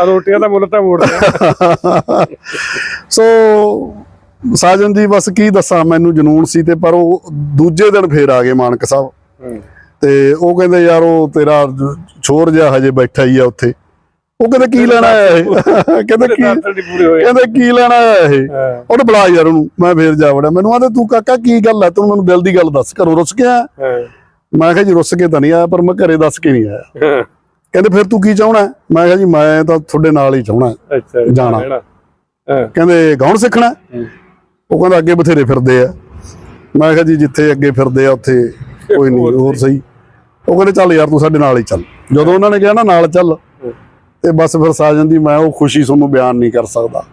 S1: ਆ ਰੋਟੀਆਂ ਦਾ ਮੁੱਲ ਤਾਂ ਮੋੜਦੇ
S2: ਸੋ ਸਾਜਨ ਜੀ ਬਸ ਕੀ ਦੱਸਾਂ ਮੈਨੂੰ ਜਨੂਨ ਸੀ ਤੇ ਪਰ ਉਹ ਦੂਜੇ ਦਿਨ ਫੇਰ ਆ ਗਏ ਮਾਨਕ ਸਾਹਿਬ। ਤੇ ਉਹ ਕਹਿੰਦੇ ਯਾਰ ਉਹ ਤੇਰਾ ਛੋਰ ਜਿਹਾ ਹਜੇ ਬੈਠਾ ਹੀ ਆ ਉੱਥੇ। ਉਹ ਕਹਿੰਦੇ ਕੀ ਲੈਣਾ ਆਇਆ ਇਹ? *laughs* ਕਹਿੰਦੇ ਕੀ ਕਹਿੰਦੇ ਕੀ ਲੈਣਾ ਆਇਆ ਇਹ? ਉਹਨੇ ਬੁਲਾ ਯਾਰ ਉਹਨੂੰ। ਮੈਂ ਫੇਰ ਜਾ ਵੜਿਆ। ਮੈਨੂੰ ਆਂਦੇ ਤੂੰ ਕਾਕਾ ਕੀ ਗੱਲ ਹੈ? ਤੂੰ ਮੈਨੂੰ ਦਿਲ ਦੀ ਗੱਲ ਦੱਸ ਘਰੋਂ ਰੁੱਸ ਗਿਆ ਮੈਂ ਕਿਹਾ ਜੀ ਰੁੱਸ ਕੇ ਤਾਂ ਨਹੀਂ ਆਇਆ ਪਰ ਮੈਂ ਘਰੇ ਦੱਸ ਕੇ ਨਹੀਂ ਆਇਆ। ਕਹਿੰਦੇ ਫਿਰ ਤੂੰ ਕੀ ਚਾਹਣਾ ਮੈਂ ਕਿਹਾ ਜੀ ਮੈਂ ਤਾਂ ਤੁਹਾਡੇ ਨਾਲ ਹੀ ਚਾਹਣਾ
S1: ਅੱਛਾ
S2: ਜਾਣਾ। ਕਹਿੰਦੇ ਗਾਉਣ ਸਿੱਖਣਾ। ਉਹ ਕਹਿੰਦਾ ਅੱਗੇ ਬਥੇਰੇ ਫਿਰਦੇ ਆ। ਮੈਂ ਕਿਹਾ ਜੀ ਜਿੱਥੇ ਅੱਗੇ ਫਿਰਦੇ ਆ ਉੱਥੇ ਕੋਈ ਨਹੀਂ ਹੋਰ ਸਹੀ। ਉਹ ਕਹਿੰਦੇ ਚੱਲ ਯਾਰ ਤੂੰ ਸਾਡੇ ਨਾਲ ਹੀ ਚੱਲ। ਜਦੋਂ ਉਹਨਾਂ ਨੇ ਕਿਹਾ ਨਾ ਨਾਲ ਚੱਲ। ਤੇ ਬਸ ਫਿਰ ਸਾਜਨ ਦੀ ਮੈਂ ਉਹ ਖੁਸ਼ੀ ਤੁਹਾਨੂੰ ਬਿਆਨ ਨਹੀਂ ਕਰ ਸਕਦਾ।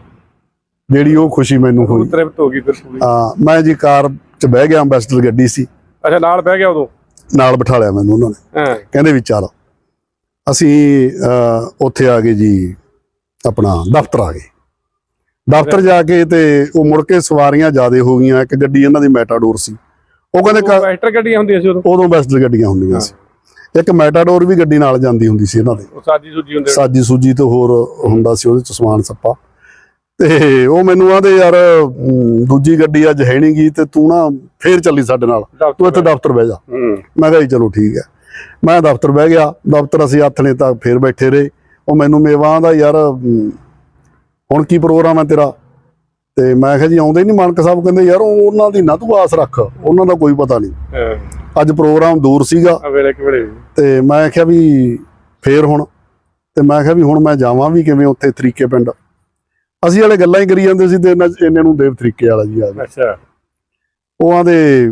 S2: ਜਿਹੜੀ ਉਹ ਖੁਸ਼ੀ ਮੈਨੂੰ ਹੋਈ।
S1: ਤ੍ਰਿਪਤ ਹੋ ਗਈ ਫਿਰ ਪੂਰੀ।
S2: ਹਾਂ ਮੈਂ ਜੀ ਕਾਰ 'ਚ ਬਹਿ ਗਿਆ ਅੰਬੈਸਡਰ ਗੱਡੀ ਸੀ।
S1: ਅੱਛਾ ਨਾਲ ਬਹਿ ਗਿਆ ਉਦੋਂ?
S2: ਨਾਲ ਬਿਠਾ ਲਿਆ ਮੈਨੂੰ ਉਹਨਾਂ ਨੇ।
S1: ਹਾਂ।
S2: ਕਹਿੰਦੇ ਵੀ ਚੱਲ। ਅਸੀਂ ਉੱਥੇ ਆ ਗਏ ਜੀ ਆਪਣਾ ਦਫ਼ਤਰ ਆ ਗਏ। ਦਫ਼ਤਰ ਜਾ ਕੇ ਤੇ ਉਹ ਮੁੜ ਕੇ ਸਵਾਰੀਆਂ ਜ਼ਿਆਦੇ ਹੋ ਗਈਆਂ ਇੱਕ ਗੱਡੀ ਇਹਨਾਂ ਦੀ ਮੈਟਾਡੋਰ ਸੀ। ਉਹ ਕਹਿੰਦੇ
S1: ਐਕਟਰ ਗੱਡੀਆਂ ਹੁੰਦੀਆਂ ਸੀ ਉਦੋਂ?
S2: ਉਦੋਂ ਬੈਸਟ ਗੱਡੀਆਂ ਹੁੰਦੀਆਂ ਸੀ। ਇੱਕ ਮੈਟਾਡੋਰ ਵੀ ਗੱਡੀ ਨਾਲ ਜਾਂਦੀ ਹੁੰਦੀ ਸੀ ਇਹਨਾਂ ਦੇ।
S1: ਸਾਜੀ ਸੁਜੀ ਹੁੰਦੇ
S2: ਸਾਜੀ ਸੂਜੀ ਤੇ ਹੋਰ ਹੁੰਦਾ ਸੀ ਉਹਦੇ ਚ ਸਮਾਨ ਸੱਪਾ। ਤੇ ਉਹ ਮੈਨੂੰ ਆਂਦੇ ਯਾਰ ਦੂਜੀ ਗੱਡੀ ਅੱਜ ਹੈ ਨੀ ਗੀ ਤੇ ਤੂੰ ਨਾ ਫੇਰ ਚੱਲੀ ਸਾਡੇ ਨਾਲ। ਤੂੰ ਇੱਥੇ ਦਫ਼ਤਰ ਬਹਿ ਜਾ। ਮੈਂ ਕਿਹਾ ਜੀ ਚਲੋ ਠੀਕ ਹੈ। ਮੈਂ ਦਫ਼ਤਰ ਬਹਿ ਗਿਆ ਦਫ਼ਤਰ ਅਸੀਂ ਆਥਣੇ ਤੱਕ ਫੇਰ ਬੈਠੇ ਰਹੇ। ਉਹ ਮੈਨੂੰ ਮੇਵਾ ਦਾ ਯਾਰ ਹੁਣ ਕੀ ਪ੍ਰੋਗਰਾਮ ਹੈ ਤੇਰਾ? ਤੇ ਮੈਂ ਕਿਹਾ ਜੀ ਆਉਂਦੇ ਨਹੀਂ ਮਾਨਕ ਸਾਹਿਬ ਕਹਿੰਦੇ ਯਾਰ ਉਹ- ਉਹਨਾਂ ਦੀ ਨਾ ਤੂੰ ਆਸ ਰੱਖ ਉਹਨਾਂ ਦਾ ਕੋਈ ਪਤਾ ਨਹੀਂ ਅੱਜ ਪ੍ਰੋਗਰਾਮ ਦੂਰ ਸੀਗਾ। ਤੇ ਮੈਂ ਕਿਹਾ ਵੀ ਫੇਰ ਹੁਣ ਤੇ ਮੈਂ ਕਿਹਾ ਵੀ ਹੁਣ ਮੈਂ ਜਾਵਾਂ ਵੀ ਕਿਵੇਂ ਉੱਥੇ ਤਰੀਕੇ ਪਿੰਡ। ਅਸੀਂ ਵਾਲੇ ਗੱਲਾਂ ਹੀ ਕਰੀ ਜਾਂਦੇ ਸੀ ਤੇ ਇਹਨਾਂ ਇਹਨਾਂ ਨੂੰ ਦੇਵ ਤਰੀਕੇ ਵਾਲਾ ਜੀ ਆ। ਗਿਆ
S1: ਅੱਛਾ।
S2: ਉਹ ਆਂਦੇ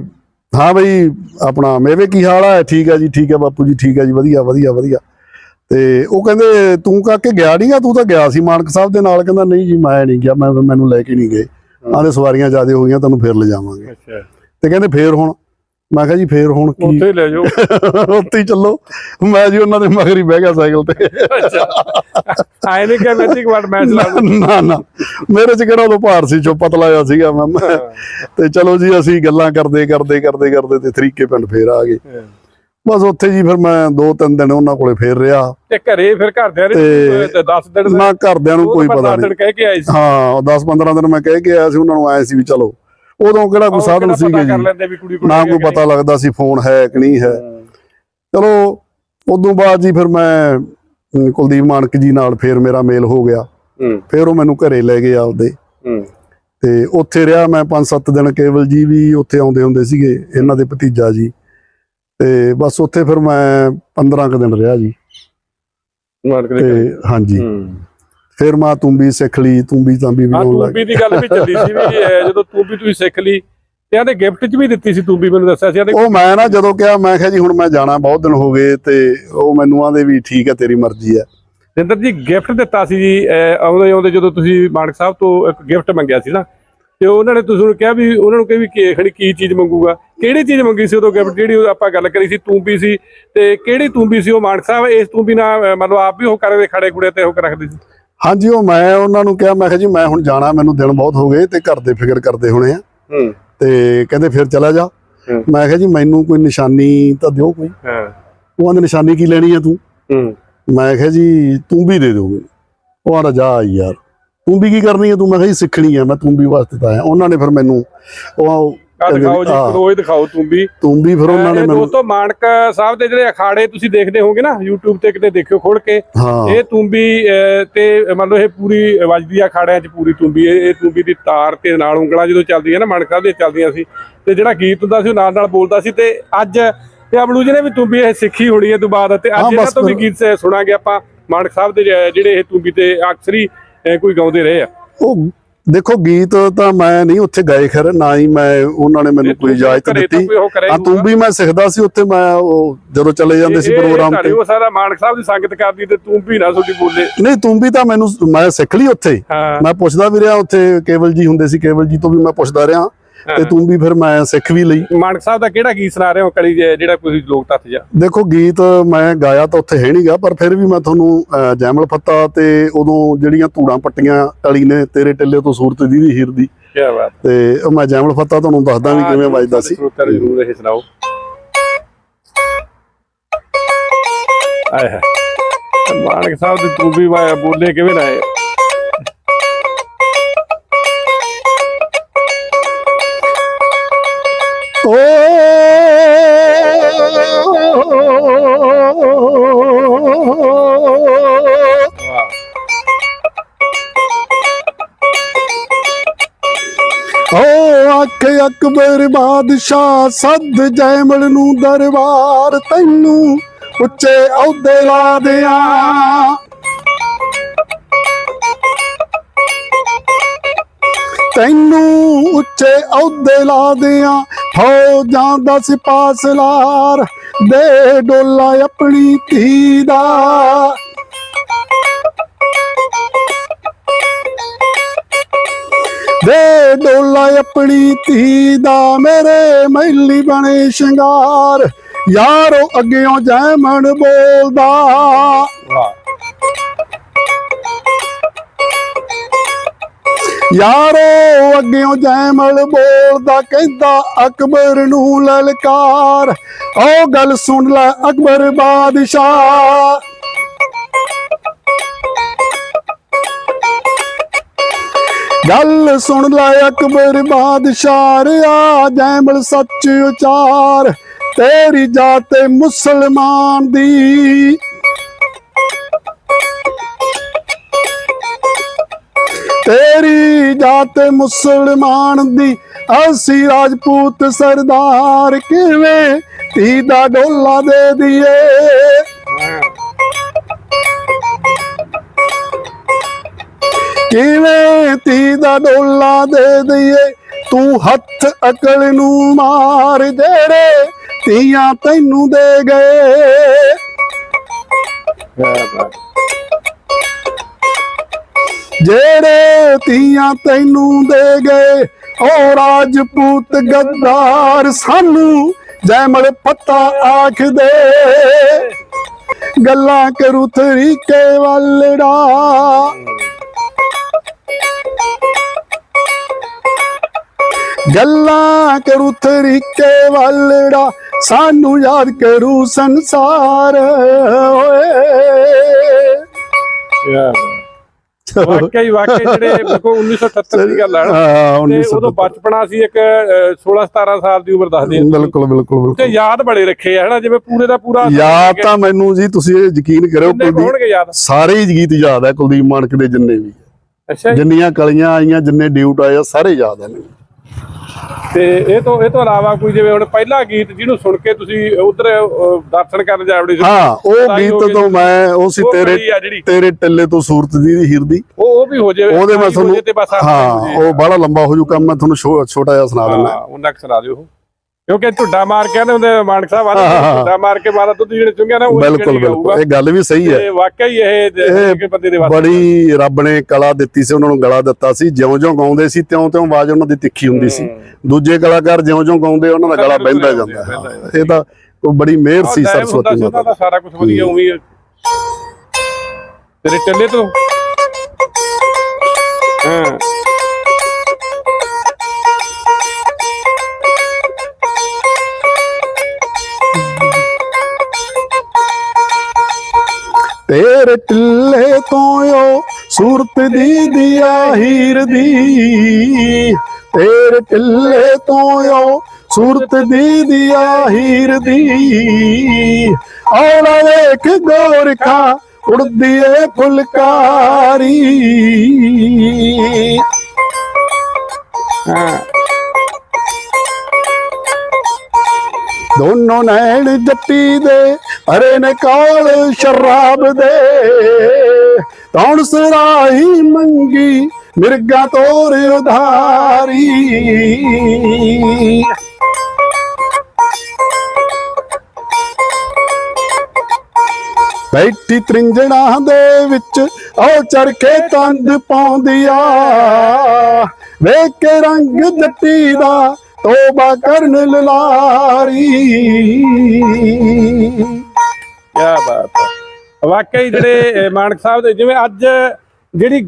S2: ਹਾਂ ਬਈ ਆਪਣਾ ਮੇਵੇ ਕੀ ਹਾਲ ਆ? ਠੀਕ ਆ ਜੀ ਠੀਕ ਆ ਬਾਪੂ ਜੀ ਠੀਕ ਆ ਜੀ ਵਧੀਆ ਵਧੀਆ ਵਧੀਆ। ਤੇ ਉਹ ਕਹਿੰਦੇ ਤੂੰ ਕਾਕੇ ਗਿਆ ਨਹੀਂਗਾ ਤੂੰ ਤਾਂ ਗਿਆ ਸੀ ਮਾਨਕ ਸਾਹਿਬ ਦੇ ਨਾਲ। ਕਹਿੰਦਾ ਨਹੀਂ ਜੀ ਮੈਂ ਨਹੀਂ ਗਿਆ ਮੈਂ ਮੈਨੂੰ ਲੈ ਕੇ ਨਹੀਂ ਗਏ। ਆਂਦੇ ਸਵਾਰੀਆਂ ਜ਼ਿਆਦੇ ਹੋ ਗਈਆਂ ਤੁਹਾਨੂੰ ਫੇਰ ਲੈ ਜਾਵਾਂਗੇ
S1: ਅੱਛਾ।
S2: ਤੇ ਕਹਿੰਦੇ ਫੇਰ ਹੁਣ ਮੈਂ ਕਿਹਾ ਜੀ ਫੇਰ ਹੁਣ ਕੀ?
S1: ਉੱਥੇ ਲੈ ਜਾਓ।
S2: ਉੱਥੇ ਹੀ ਚੱਲੋ। ਮੈਂ ਜੀ ਉਹਨਾਂ ਦੇ ਮਗਰ ਹੀ ਬਹਿ ਗਿਆ ਸਾਈਕਲ ਤੇ।
S1: ਅੱਛਾ। ਆਏ ਨੇ ਕਿ ਮੈਜਿਕ ਵਾਰ ਮੈਚ ਲਾ।
S2: ਨਾ ਨਾ ਮੇਰੇ ਚ ਕਿਹੜਾ ਉਹ ਭਾਰ ਸੀ ਚੋ ਪਤਲਾ ਜਿਹਾ ਸੀਗਾ ਮੈਂ। ਮੈਂ- ਤੇ ਚਲੋ ਜੀ ਅਸੀਂ ਗੱਲਾਂ ਕਰਦੇ ਕਰਦੇ ਕਰਦੇ ਕਰਦੇ ਤੇ ਤਰੀਕੇ ਪਿੰਡ ਫੇਰ ਆ ਗਏ। ਬਸ ਉੱਥੇ ਜੀ ਫਿਰ ਮੈਂ ਦੋ ਤਿੰਨ ਦਿਨ ਉਹਨਾਂ ਕੋਲੇ ਫੇਰ ਰਿਹਾ।
S1: ਤੇ ਘਰੇ ਫਿਰ ਘਰਦਿਆਂ ਨੇ
S2: ਤੇ
S1: 10 ਦਿਨ
S2: ਨਾ ਘਰਦਿਆਂ ਨੂੰ ਕੋਈ ਪਤਾ
S1: ਦਿਨ
S2: ਨਹੀਂ।
S1: ਕਹਿ ਕੇ ਆਏ ਸੀ।
S2: ਹਾਂ 10 15 ਦਿਨ ਮੈਂ ਕਹਿ ਕੇ ਆਇਆ ਸੀ ਉਹਨਾਂ ਨੂੰ ਆਏ ਸੀ ਵੀ ਚਲੋ। ਉਦੋਂ ਕਿਹੜਾ ਕੋਈ ਸਾਧਨ ਸੀਗੇ ਜੀ? ਨਾ ਕੋਈ ਪਤਾ ਲੱਗਦਾ ਸੀ ਫੋਨ ਹੈ ਕਿ ਨਹੀਂ ਹੈ। ਚਲੋ ਉਦੋਂ ਬਾਅਦ ਜੀ ਫਿਰ ਮੈਂ ਕੁਲਦੀਪ ਮਾਨਕ ਜੀ ਨਾਲ ਫੇਰ ਮੇਰਾ ਮੇਲ ਹੋ ਗਿਆ। ਫਿਰ ਉਹ ਮੈਨੂੰ ਘਰੇ ਲੈ ਗਏ ਆਪਦੇ। ਤੇ ਉੱਥੇ ਰਿਹਾ ਮੈਂ 5-7 ਦਿਨ ਕੇਵਲ ਜੀ ਵੀ ਉੱਥੇ ਆਉਂਦੇ ਹੁੰਦੇ ਸੀਗੇ ਇਹਨਾਂ ਦੇ ਭਤੀਜਾ ਜੀ। ਤੇ ਬਸ ਉੱਥੇ ਫਿਰ ਮੈਂ 15 ਕੁ ਦਿਨ ਰਿਹਾ ਜੀ।
S1: ਮਾਲਕ ਦੇ।
S2: ਹਾਂਜੀ। ਫਿਰ ਮੈਂ ਤੁੰਬੀ ਸਿੱਖ ਲਈ ਤੁੰਬੀ ਤਾਂਬੀ ਵੀ
S1: ਹਾਂ
S2: ਆਉਣ ਲੱਗ
S1: ਤੂੰਬੀ ਦੀ ਗੱਲ ਵੀ ਚੱਲੀ ਸੀ ਵੀ ਇਹ ਜਦੋਂ ਤੂੰਬੀ ਤੁਸੀਂ ਸਿੱਖ ਲਈ ਤੇ ਆਂਦੇ ਗਿਫਟ 'ਚ ਵੀ ਦਿੱਤੀ ਸੀ ਤੂੰਬੀ ਮੈਨੂੰ ਦੱਸਿਆ ਸੀ ਆਂਦੇ
S2: ਉਹ ਮੈਂ ਨਾ ਜਦੋਂ ਕਿਹਾ ਮੈਂ ਕਿਹਾ ਜੀ ਹੁਣ ਮੈਂ ਜਾਣਾ ਬਹੁਤ ਦਿਨ ਹੋ ਗਏ ਤੇ ਉਹ ਮੈਨੂੰ ਆਂਦੇ ਵੀ ਠੀਕ ਹੈ ਤੇਰੀ ਮਰਜ਼ੀ ਹੈ।
S1: ਜਿੰਦਰ ਜੀ ਗਿਫਟ ਦਿੱਤਾ ਸੀ ਜੀ ਅਹ, ਆਉਂਦੇ ਆਉਂਦੇ ਜਦੋਂ ਤੁਸੀਂ ਮਾਨਕ ਸਾਹਿਬ ਤੋਂ ਇੱਕ ਗਿਫਟ ਮੰਗਿਆ ਸੀ ਨਾ ਤੇ ਉਹਨਾਂ ਨੇ ਤੁਸੀਂ ਕਿਹਾ ਵੀ ਉਹਨਾਂ ਨੂੰ ਕਿਹਾ ਵੀ ਕੀ ਖੜੀ ਕੀ ਚੀਜ਼ ਮੰਗੂਗਾ ਕਿਹੜੀ ਚੀਜ਼ ਮੰਗੀ ਸੀ ਉਦੋਂ ਗਿਫਟ ਜਿਹੜੀ ਆਪਾਂ ਗੱਲ ਕਰੀ ਸੀ ਤੂੰਬੀ ਸੀ ਤੇ ਕਿਹੜੀ ਤੂੰਬੀ ਸੀ ਉਹ ਮਾਨਕ ਸਾਹਿਬ ਇਸ ਤੂੰਬੀ ਨਾਲ ਮਤਲਬ ਆਪ ਵੀ ਉਹ ਕਰਦੇ ਖੜੇ ਖੁੜੇ ਤੇ ਉਹ ਰੱਖਦੇ ਸੀ।
S2: ਹਾਂਜੀ ਉਹ ਮੈਂ ਉਹਨਾਂ ਨੂੰ ਕਿਹਾ ਮੈਂ ਕਿਹਾ ਜੀ ਮੈਂ ਹੁਣ ਜਾਣਾ ਮੈਨੂੰ ਦਿਨ ਬਹੁਤ ਹੋ ਗਏ ਤੇ ਘਰ ਦੇ ਫਿਕਰ ਕਰਦੇ ਹੋਣੇ ਆ।
S1: ਹੂੰ।
S2: ਤੇ ਕਹਿੰਦੇ ਫਿਰ ਚਲਾ ਜਾ।
S1: ਹੂੰ।
S2: ਮੈਂ ਕਿਹਾ ਜੀ ਮੈਨੂੰ ਕੋਈ ਨਿਸ਼ਾਨੀ ਤਾਂ ਦਿਓ ਕੋਈ।
S1: ਹਾਂ।
S2: ਉਹ ਆਂਦੇ ਨਿਸ਼ਾਨੀ ਕੀ ਲੈਣੀ ਆ ਤੂੰ?
S1: ਹੂੰ।
S2: ਮੈਂ ਕਿਹਾ ਜੀ ਤੂੰ ਵੀ ਦੇ ਮੈਨੂੰ ਉਹ ਆਂਦਾ ਜਾ ਯਾਰ। ਤੂੰ ਵੀ ਕੀ ਕਰਨੀ ਹੈ ਤੂੰ ਮੈਂ ਕਿਹਾ ਜੀ ਸਿੱਖਣੀ ਹੈ ਮੈਂ ਤੂੰ ਵੀ ਵਾਸਤੇ ਤਾਂ ਆਇਆ। ਉਹਨਾਂ ਨੇ ਫਿਰ ਮੈਨੂੰ ਉਹ
S1: ਆ
S2: ਕਹਿੰਦੇ
S1: ਦਿਖਾਓ ਜੀ
S2: ਹਾਂ,
S1: ਕਰੋਏ ਦਿਖਾਓ ਤੂੰਬੀ।
S2: ਤੂੰ ਵੀ ਫਿਰ ਉਹਨਾਂ ਨੇ
S1: ਇਹ
S2: ਮੈਨੂੰ
S1: ਦੋਸਤੋ ਮਾਨਕ ਸਾਹਿਬ ਦੇ ਜਿਹੜੇ ਅਖਾੜੇ ਤੁਸੀਂ ਦੇਖਦੇ ਹੋਗੇ ਨਾ YouTube ਤੇ ਕਿਤੇ ਦੇਖਿਓ ਖੋਲ ਕੇ
S2: ਹਾਂ।
S1: ਇਹ ਤੂੰਬੀ ਅਹ, ਤੇ ਮੰਨ ਲਓ ਇਹ ਪੂਰੀ ਵੱਜਦੀ ਆ ਅਖਾੜਿਆਂ 'ਚ ਪੂਰੀ ਤੂੰਬੀ ਇਹ ਇਹ ਤੂੰਬੀ ਦੀ ਤਾਰ ਤੇ ਨਾਲ ਉਂਗਲਾਂ ਜਦੋਂ ਚੱਲਦੀਆਂ ਨਾ ਮਾਨਕ ਸਾਹਿਬ ਦੀਆਂ ਚੱਲਦੀਆਂ ਸੀ ਤੇ ਜਿਹੜਾ ਗੀਤ ਹੁੰਦਾ ਸੀ ਉਹ ਨਾਲ ਨਾਲ ਬੋਲਦਾ ਸੀ ਤੇ ਅੱਜ ਤੇ ਅਬਲੂ ਜੀ ਨੇ ਵੀ ਤੂੰਬੀ ਇਹ ਸਿੱਖੀ ਹੋਣੀ ਹੈ ਤੋਂ ਬਾਅਦ ਤੇ
S2: ਹਾਂ,
S1: ਅੱਜ ਇਹਨਾਂ ਤੋਂ ਵੀ ਗੀਤ ਸੁਣਾਂਗੇ ਆਪਾਂ ਮਾਨਕ ਸਾਹਿਬ ਦੇ ਜਿਹੜੇ ਇਹ ਤੂੰਬੀ ਤੇ ਅਕਸਰ ਕੋਈ ਗਾਉਂਦੇ ਰਹੇ ਆ।
S2: ਉਹ ਦੇਖੋ ਗੀਤ ਤਾਂ ਮੈਂ ਨਹੀਂ ਉੱਥੇ ਗਾਏ ਖਰ ਨਾ ਹੀ ਮੈਂ ਉਹਨਾਂ ਨੇ ਮੈਨੂੰ ਕੋਈ ਇਜਾਜ਼ਤ ਦਿੱਤੀ। ਆ ਤੂੰ ਵੀ ਮੈਂ ਸਿੱਖਦਾ ਸੀ ਉੱਥੇ ਮੈਂ ਉਹ ਜਦੋਂ ਚਲੇ ਜਾਂਦੇ ਸੀ ਪ੍ਰੋਗਰਾਮ ਤੇ।
S1: ਉਹ ਸਾਰਾ ਮਾਨਕ ਸਾਹਿਬ ਦੀ ਸੰਗਤ ਕਰਦੀ ਤੇ ਤੂੰ ਵੀ ਨਾ ਤੁਹਾਡੀ ਬੋਲੇ।
S2: ਨਹੀਂ ਤੂੰ ਵੀ ਤਾਂ ਮੈਨੂੰ ਮੈਂ ਸਿੱਖ ਲਈ ਉੱਥੇ। ਮੈਂ ਪੁੱਛਦਾ ਵੀ ਰਿਹਾ ਉੱਥੇ ਕੇਵਲ ਜੀ ਹੁੰਦੇ ਸੀ ਕੇਵਲ ਜੀ ਤੋਂ ਵੀ ਮੈਂ ਪੁੱਛਦਾ ਰਿਹਾ। ਤੇ ਤੂੰ ਵੀ ਫਿਰ ਮੈਂ ਸਿੱਖ ਵੀ ਲਈ।
S1: ਮਾਨਕ ਸਾਹਿਬ ਦਾ ਕਿਹੜਾ ਗੀਤ ਸੁਣਾ ਰਹੇ ਹੋ ਕਲੀ ਜਿਹੜਾ ਕੋਈ ਲੋਕ ਤੱਤ ਜਾ
S2: ਦੇਖੋ ਗੀਤ ਮੈਂ ਗਾਇਆ ਤਾਂ ਉੱਥੇ ਹੈ ਨਹੀਂਗਾ ਪਰ ਫਿਰ ਵੀ ਮੈਂ ਤੁਹਾਨੂੰ ਜੈਮਲ ਫੱਤਾ ਤੇ ਉਦੋਂ ਜਿਹੜੀਆਂ ਧੂੜਾਂ ਪੱਟੀਆਂ ਟਲੀ ਨੇ ਤੇਰੇ ਟਿੱਲੇ ਤੋਂ ਸੂਰਤ ਦੀ ਦੀ ਹੀਰ ਦੀ।
S1: ਕੀ ਬਾਤ।
S2: ਤੇ ਉਹ ਮੈਂ ਜੈਮਲ ਫੱਤਾ ਤੁਹਾਨੂੰ ਦੱਸਦਾ ਵੀ ਕਿਵੇਂ ਵੱਜਦਾ ਸੀ।
S1: ਜ਼ਰੂਰ ਇਹ ਸੁਣਾਓ। ਆਏ ਹੈ ਮਾਨਕ ਸਾਹਿਬ ਦੀ ਤੂੰ ਵੀ ਬੋਲੇ ਕਿਵੇਂ ਨਾ ਆਏ।
S2: ਅਕਬਰ ਬਾਦਸ਼ਾਹ ਸੱਦ ਜੈਮਲ ਨੂੰ ਦਰਬਾਰ ਤੈਨੂੰ ਉੱਚੇ ਅਹੁਦੇ ਲਾ ਦਿਆਂ। ਤੈਨੂੰ ਉੱਚੇ ਅਹੁਦੇ ਲਾ ਦਿਆਂ। ਫੌਜਾਂ ਦਾ ਸਿਪਾਹ ਦੇ ਡੋਲਾ ਆਪਣੀ ਧੀ ਦਾ। ਦੇ ਡੋਲਾ ਆਪਣੀ ਧੀ ਦਾ ਮੇਰੇ ਮਹਿਲੀ ਬਣੇ ਸ਼ਿੰਗਾਰ। ਯਾਰੋ ਅੱਗਿਓਂ ਜੈਮਣ ਬੋਲਦਾ।
S1: ਵਾਹ
S2: ਯਾਰੋ ਅੱਗਿਓਂ ਜੈਮਲ ਬੋਲਦਾ, ਕਹਿੰਦਾ ਅਕਬਰ ਨੂੰ ਲਲਕਾਰ। ਉਹ ਗੱਲ ਸੁਣ ਲੈ ਅਕਬਰ ਬਾਦਸ਼ਾਹ। ਗੱਲ ਸੁਣ ਲੈ ਅਕਬਰ ਬਾਦਸ਼ਾਹ, ਰਿਆ ਜੈਮਲ ਸੱਚ ਉਚਾਰ। ਤੇਰੀ ਜਾਤ ਮੁਸਲਮਾਨ ਦੀ। ਤੇਰੀ ਜਾਤ ਮੁਸਲਮਾਨ ਦੀ। ਅਸੀਂ ਰਾਜਪੂਤ ਸਰਦਾਰ ਕਿਵੇਂ ਤੀ ਦਾ ਡੋਲਾ ਦੇ ਦਈਏ? ਕਿਵੇਂ ਧੀ ਦਾ ਡੋਲਾ ਦੇ ਦਈਏ? ਤੂੰ ਹੱਥ ਅਕਲ ਨੂੰ ਮਾਰ ਜਿਹੜੇ ਧੀਆਂ ਤੈਨੂੰ ਦੇ ਗਏ।
S1: ਕੀ
S2: ਜਿਹੜੇ ਧੀਆਂ ਤੈਨੂੰ ਦੇ ਗਏ ਉਹ ਰਾਜਪੂਤ ਗੱਦਾਰ ਸਾਨੂੰ ਜੈਮਲ ਪੱਤਾ ਆਖਦੇ। ਗੱਲਾਂ ਕਰੂ ਤਰੀਕੇ ਵਾਲੜਾ। ਗੱਲਾਂ ਕਰੂ ਤਰੀਕੇ ਵਾਲੜਾ ਸਾਨੂੰ ਯਾਦ ਕਰੂ ਸੰਸਾਰ ਓਏ।
S1: ਵਾਕਈ ਵਾਕਈ ਜਿਹੜੇ ਦੇਖੋ 1978 ਦੀ ਗੱਲ ਹੈ ਤੇ
S2: 1977
S1: ਉਦੋਂ ਬਚਪਨਾ ਸੀ ਇੱਕ 16 17 ਸਾਲ ਦੀ ਉਮਰ ਦੱਸਦੇ ਆ
S2: ਬਿਲਕੁਲ ਬਿਲਕੁਲ
S1: ਤੇ
S2: ਬਿਲਕੁਲ।
S1: ਯਾਦ ਬੜੇ ਰੱਖੇ ਆ ਹਨਾ ਜਿਵੇਂ ਪੂਰੇ ਦਾ ਪੂਰਾ
S2: ਯਾਦ ਤਾਂ ਮੈਨੂੰ ਜੀ ਤੁਸੀਂ ਯਕੀਨ ਕਰਿਓ
S1: ਕਿੰਨੇ ਕੁ
S2: ਕੁਲਦੀਪ ਸਾਰੇ ਹੀ ਗੀਤ ਯਾਦ ਹੈ ਕੁਲਦੀਪ ਮਾਨਕ ਦੇ ਜਿੰਨੇ ਵੀ।
S1: ਅੱਛਾ ਜੀ।
S2: ਜਿੰਨੀਆਂ ਕਲੀਆਂ ਆਈਆਂ ਜਿੰਨੇ ਡਿਊਟ ਆਏ ਆ, ਸਾਰੇ ਯਾਦ ਹਨ
S1: ਤੇ ਇਹ ਤੋਂ ਇਹ ਤੋਂ ਇਲਾਵਾ ਕੋਈ ਜਿਵੇਂ ਹੁਣ ਪਹਿਲਾ ਗੀਤ ਜਿਹਨੂੰ ਸੁਣ ਕੇ ਤੁਸੀਂ ਉਧਰ ਦਰਸ਼ਨ ਕਰਨ ਜਾ ਵੜੇ ਸੀ,
S2: ਹਾਂ ਉਹ
S1: ਹੋ
S2: ਗੀਤ ਤੋਂ ਮੈਂ ਉਹ ਸੀ
S1: ਉਹ
S2: ਤੇਰੇ
S1: ਕਲੀ ਆ ਜਿਹੜੀ
S2: ਤੇਰੇ ਟਿੱਲੇ ਤੋਂ ਸੂਰਤ ਦੀ ਦੀ ਹੀਰ ਦੀ
S1: ਉਹ ਉਹ ਵੀ ਹੋ ਜਾਵੇ
S2: ਉਹਦੇ ਮੈਂ ਤੁਹਾਨੂੰ ਹਾਂ। ਉਹ ਬੜਾ ਲੰਬਾ ਹੋ ਜੂ ਕੰਮ ਮੈਂ ਤੁਹਾਨੂੰ ਛੋ- ਛੋਟਾ ਜਿਹਾ ਸੁਣਾ ਦਿੰਦਾ
S1: ਹਾਂ ਉਹਨਾਂ ਕੁ ਸੁਣਾ ਦਿਓ ਉਹ। ਕਿਉਂਕਿ ਢੁੱਡਾ ਮਾਰ ਕੇ ਆਂਦੇ ਹੁੰਦੇ ਮਾਨਕ ਸਾਹਿਬ
S2: ਹਾਂ।
S1: ਢੁੱਡਾ ਮਾਰ ਕੇ ਮਾਰਾ ਦੁੱਧ ਜਿਹੜੇ ਚੁੰਗਿਆ ਨਾ ਉਹ
S2: ਬਿਲਕੁਲ ਬਿਲਕੁਲ। ਇਹ ਗੱਲ ਵੀ ਸਹੀ ਹੈ।
S1: ਵਾਕਈ ਇਹ ਜਿਹੜੇ ਬੰਦੇ ਦੇ ਵਾਸਤੇ
S2: ਬੜੀ ਰੱਬ ਨੇ ਕਲਾ ਦਿੱਤੀ ਸੀ ਉਹਨਾਂ ਨੂੰ ਗਲਾ ਦਿੱਤਾ ਸੀ ਜਿਉਂ-ਜਿਉਂ ਗਾਉਂਦੇ ਸੀ ਤਿਉਂ-ਤਿਉਂ ਆਵਾਜ਼ ਉਹਨਾਂ ਦੀ ਤਿੱਖੀ ਹੁੰਦੀ ਸੀ। ਦੂਜੇ ਕਲਾਕਾਰ ਜਿਉਂ-ਜਿਉਂ ਗਾਉਂਦੇ ਉਹਨਾਂ ਦਾ ਗਲਾ ਬਹਿੰਦਾ ਜਾਂਦਾ। ਹਾਂ, ਇਹ ਤਾਂ ਕੋਈ ਬੜੀ ਮਿਹਰ ਸੀ ਸਰਸਵਤੀ ਮਾਤਾ
S1: ਉਹਨਾਂ ਦਾ। ਸਾਰਾ ਕੁਝ ਵਧੀਆ ਉਵੇਂ ਹੀ। ਤੇਰੇ ਚੱਲੇ ਤੋਂ? ਹਾਂ।
S2: ਤੇਰੇ ਟਿੱਲੇ ਤੋਂ ਓ ਸੂਰਤ ਦੀ ਦਿਆ ਹੀਰ ਦੀ। ਤੇਰੇ ਟਿੱਲੇ ਤੋਂ ਓ ਸੂਰਤ ਦੀ ਦਿਆ ਹੀਰ ਦੀ। ਆਉਣਾ ਵੇਖ ਗੋਰਖਾ ਉੜਦੀ ਏ ਫੁਲਕਾਰੀ।
S1: ਹਾਂ।
S2: ਦੋਨੋਂ ਨੈਣ ਜੱਟੀ ਦੇ ਹਰੇ ਨੇ ਕਾਲ ਸ਼ਰਾਬ ਦੇ। ਤੌਣ ਸਰਾਹੀ ਮੰਗੀ, ਮਿਰਗਾ ਤੋਰ ਉਧਾਰੀ। ਬੈਠੀ ਤ੍ਰਿੰਜਣਾ ਦੇ ਵਿੱਚ, ਉਹ ਚਰਖੇ ਤੰਦ ਪਾਉਂਦੀ ਆ। ਵੇਖ ਕੇ ਰੰਗ ਜੱਟੀ ਦਾ ਤੋਬਾ ਕਰਨ ਲਲਾਰੀ
S1: ਕੀ ਬਾਤ ਹੈ। ਵਾਕਈ ਜਿਹੜੇ ਮਾਨਕ ਸਾਹਿਬ ਦੇ ਜਿਵੇਂ ਅੱਜ ਜਿਹੜੀ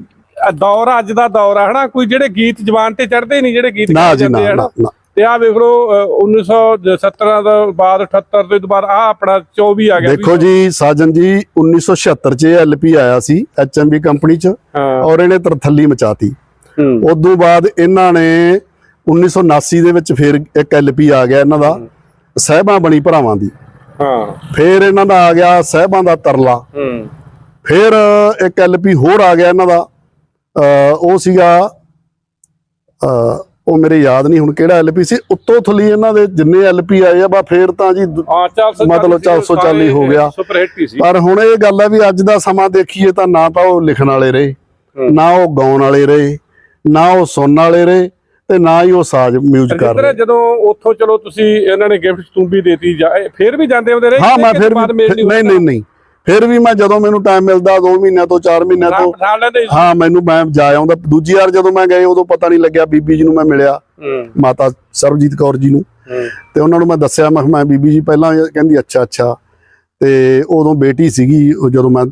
S1: ਦੌਰ ਅੱਜ ਦਾ ਦੌਰ ਆ ਹਨਾ? ਕੋਈ ਜਿਹੜੇ ਗੀਤ ਜ਼ਬਾਨ ਤੇ ਚੜਦੇ ਨਹੀਂ ਜਿਹੜੇ ਗੀਤ ਜਾਂਦੇ ਹਨਾ। ਤੇ ਆ ਵੇਖ ਅਹ, 1917 ਦਾ ਬਾਅਦ 78 ਦੇ ਬਾਅਦ ਆ ਆਪਣਾ 24 ਆ ਗਿਆ।
S2: ਦੇਖੋ ਜੀ ਸਾਜਨ ਜੀ 1976 ਚ ਐਲਪੀ ਆਇਆ ਸੀ ਐਚਐਮਬੀ ਕੰਪਨੀ ਚ ਔਰ ਇਹਨੇ ਤਰਥੱਲੀ ਮਚਾਤੀ। ਉਦੋਂ ਬਾਅਦ ਇਹਨਾਂ ਨੇ 1979 ਦੇ ਵਿੱਚ ਫਿਰ ਇੱਕ ਐਲਪੀ ਆ ਗਿਆ ਇਹਨਾਂ ਦਾ ਸਹਿਬਾਂ ਬਣੀ ਭਰਾਵਾਂ ਦੀ।
S1: ਹਾਂ।
S2: ਫਿਰ ਇਹਨਾਂ ਦਾ ਆ ਗਿਆ ਸਹਿਬਾਂ ਦਾ ਤਰਲਾ।
S1: ਹੂੰ।
S2: ਫਿਰ ਇੱਕ ਐਲਪੀ ਹੋਰ ਆ ਗਿਆ ਇਹਨਾਂ ਦਾ ਉਹ ਸੀਗਾ ਉਹ ਮੇਰੇ ਯਾਦ ਨਹੀਂ ਹੁਣ ਕਿਹੜਾ ਐਲਪੀ ਸੀ ਉੱਤੋਂ ਥਲੀ ਇਹਨਾਂ ਦੇ ਜਿੰਨੇ ਐਲਪੀ ਆਏ ਆ ਬਾ ਫੇਰ ਤਾਂ ਜੀ ਦ-
S1: ਹਾਂ 440
S2: ਮਤਲਬ 440 ਹੋ ਗਿਆ। ਪਰ ਹੁਣ ਇਹ ਗੱਲ ਹੈ ਵੀ ਅੱਜ ਦਾ ਸਮਾਂ ਦੇਖੀਏ ਤਾਂ ਨਾ ਤਾਂ ਉਹ ਲਿਖਣ ਵਾਲੇ ਰਹੇ। ਨਾ ਉਹ ਗਾਉਣ ਵਾਲੇ ਰਹੇ ਨਾ ਉਹ ਸੁਣਨ ਵਾਲੇ ਰਹੇ ਤੇ ਨਾ ਹੀ ਉਹ ਸਾਜ਼ ਮਿਊਜ਼ਿਕ ਕਰ ਰਹੇ।
S1: ਜਦੋਂ ਉੱਥੋਂ ਚਲੋ ਤੁਸੀਂ ਇਹਨਾਂ ਨੇ ਗਿਫਟ ਤੂੰਬੀ ਦੇਤੀ ਫਿਰ ਵੀ ਜਾਂਦੇ ਹੁੰਦੇ ਰਹੇ
S2: ਹਾਂ ਮੈਂ ਫਿਰ ਨਹੀਂ ਨਹੀਂ ਨਹੀਂ ਫਿਰ ਵੀ ਮੈਂ ਜਦੋਂ ਮੈਨੂੰ ਟਾਈਮ ਮਿਲਦਾ 2 ਮਹੀਨਿਆਂ ਤੋਂ 4 ਮਹੀਨਿਆਂ ਤੋਂ। ਹਾਂ ਮੈਨੂੰ ਮੈਂ ਜਾ ਆਉਂਦਾ। ਦੂਜੀ ਵਾਰ ਜਦੋਂ ਮੈਂ ਗਏ ਉਦੋਂ ਪਤਾ ਨਹੀਂ ਲੱਗਿਆ ਬੀਬੀ ਜੀ ਨੂੰ ਮੈਂ ਮਿਲਿਆ। ਮਾਤਾ ਸਰਬਜੀਤ ਕੌਰ ਜੀ ਨੂੰ। ਤੇ ਉਹਨਾਂ ਨੂੰ ਮੈਂ ਦੱਸਿਆ ਮੈਂ ਮੈਂ ਬੀਬੀ ਜੀ ਪਹਿਲਾਂ ਕਹਿੰਦੀ ਅੱਛਾ ਅੱਛਾ। ਤੇ ਉਦੋਂ ਬੇਟੀ ਸੀਗੀ ਜਦੋਂ ਮੈਂ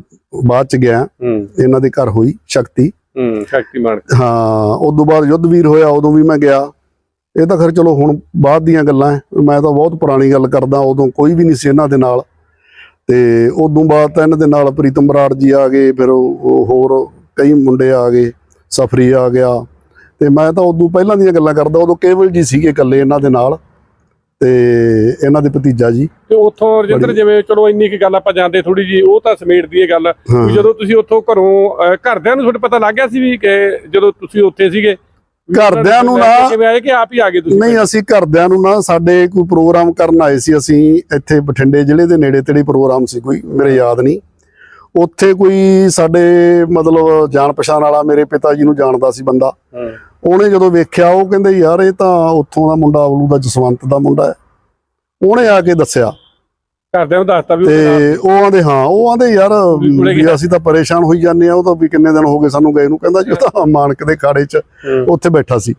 S2: ਬਾਅਦ ਚ ਗਿਆ ਇਹਨਾਂ ਦੇ ਘਰ ਹੋਈ ਸ਼ਕਤੀ।
S1: ਹੂੰ ਸ਼ਕਤੀਮਾਨ
S2: ਹਾਂ, ਉਦੋਂ ਬਾਅਦ ਯੁੱਧਵੀਰ ਹੋਇਆ, ਉਦੋਂ ਵੀ ਮੈਂ ਗਿਆ। ਇਹ ਤਾਂ ਖਰ ਚਲੋ ਹੁਣ ਬਾਅਦ ਦੀਆਂ ਗੱਲਾਂ ਮੈਂ ਤਾਂ ਬਹੁਤ ਪੁਰਾਣੀ ਗੱਲ ਕਰਦਾ, ਉਦੋਂ ਕੋਈ ਵੀ ਨਹੀਂ ਸੀ ਇਹਨਾਂ ਦੇ ਨਾਲ। ਤੇ ਉਦੋਂ ਬਾਅਦ ਤਾਂ ਇਹਨਾਂ ਦੇ ਨਾਲ ਪ੍ਰੀਤਮ ਬਰਾੜ ਜੀ ਆ ਗਏ, ਫਿਰ ਉਹ ਹੋਰ ਕਈ ਮੁੰਡੇ ਆ ਗਏ, ਸਫਰੀ ਆ ਗਿਆ। ਤੇ ਮੈਂ ਤਾਂ ਉਦੋਂ ਪਹਿਲਾਂ ਦੀਆਂ ਗੱਲਾਂ ਕਰਦਾ, ਉਦੋਂ ਕੇਵਲ ਜੀ ਸੀਗੇ ਇਕੱਲੇ ਇਹਨਾਂ ਦੇ ਨਾਲ। ਤੇ ਇਹਨਾਂ ਦੇ ਭਤੀਜਾ ਜੀ।
S1: ਤੇ ਉੱਥੋਂ ਰਜਿੰਦਰ ਜਿਵੇਂ ਚਲੋ ਇੰਨੀ ਕੀ ਗੱਲ ਆਪਾਂ ਜਾਂਦੇ ਥੋੜੀ ਜੀ ਉਹ ਤਾਂ ਸਮੇਟਦੀ ਇਹ ਗੱਲ।
S2: ਹਾਂ।
S1: ਵੀ ਜਦੋਂ ਤੁਸੀਂ ਉੱਥੋਂ ਘਰੋਂ ਘਰਦਿਆਂ ਨੂੰ ਤੁਹਾਡੇ ਪਤਾ ਲੱਗ ਗਿਆ ਸੀ ਵੀ ਕਿ ਜਦੋਂ ਤੁਸੀਂ ਉੱਥੇ ਸੀਗੇ?
S2: ਘਰਦਿਆਂ ਨੂੰ ਨਾ-
S1: ਕਿਵੇਂ ਆਏ ਕਿ ਆਪ ਹੀ ਆ ਗਏ ਤੁਸੀਂ
S2: ਨਹੀਂ ਅਸੀਂ ਘਰਦਿਆਂ ਨੂੰ ਨਾ ਸਾਡੇ ਕੋਈ ਪ੍ਰੋਗਰਾਮ ਕਰਨ ਆਏ ਸੀ ਅਸੀਂ ਇੱਥੇ ਬਠਿੰਡੇ ਜ਼ਿਲ੍ਹੇ ਦੇ ਨੇੜੇ ਤੇੜੇ ਪ੍ਰੋਗਰਾਮ ਸੀ ਕੋਈ ਮੇਰੇ ਯਾਦ ਨਹੀਂ। ਉੱਥੇ ਕੋਈ ਸਾਡੇ ਮਤਲਬ ਜਾਣ ਪਛਾਣ ਵਾਲਾ ਮੇਰੇ ਪਿਤਾ ਜੀ ਨੂੰ ਜਾਣਦਾ ਸੀ ਬੰਦਾ। ਉਹਨੇ ਜਦੋਂ ਵੇਖਿਆ ਉਹ ਕਹਿੰਦੇ ਯਾਰ ਇਹ ਤਾਂ ਉੱਥੋਂ ਦਾ ਮੁੰਡਾ ਅਵਲੂ ਦਾ ਜਸਵੰਤ ਦਾ ਮੁੰਡਾ ਹੈ। ਉਹਨੇ ਆ ਕੇ ਦੱਸਿਆ।
S1: ਘਰਦਿਆਂ ਨੂੰ ਦੱਸਤਾ ਵੀ
S2: ਤੇ ਉਹ ਆਂਦੇ ਹਾਂ ਉਹ ਆਂਦੇ ਯਾਰ
S1: ਵੀ
S2: ਅਸੀਂ ਤਾਂ ਪਰੇਸ਼ਾਨ ਹੋਈ ਜਾਂਦੇ ਆ ਉਹ ਤਾਂ ਵੀ ਕਿੰਨੇ ਦਿਨ ਹੋ ਗਏ ਸਾਨੂੰ ਗਏ ਨੂੰ। ਕਹਿੰਦਾ ਜੀ ਉਹ ਤਾਂ ਮਾਨਕ ਦੇ ਖਾੜੇ 'ਚ। ਉੱਥੇ ਬੈਠਾ ਸੀ।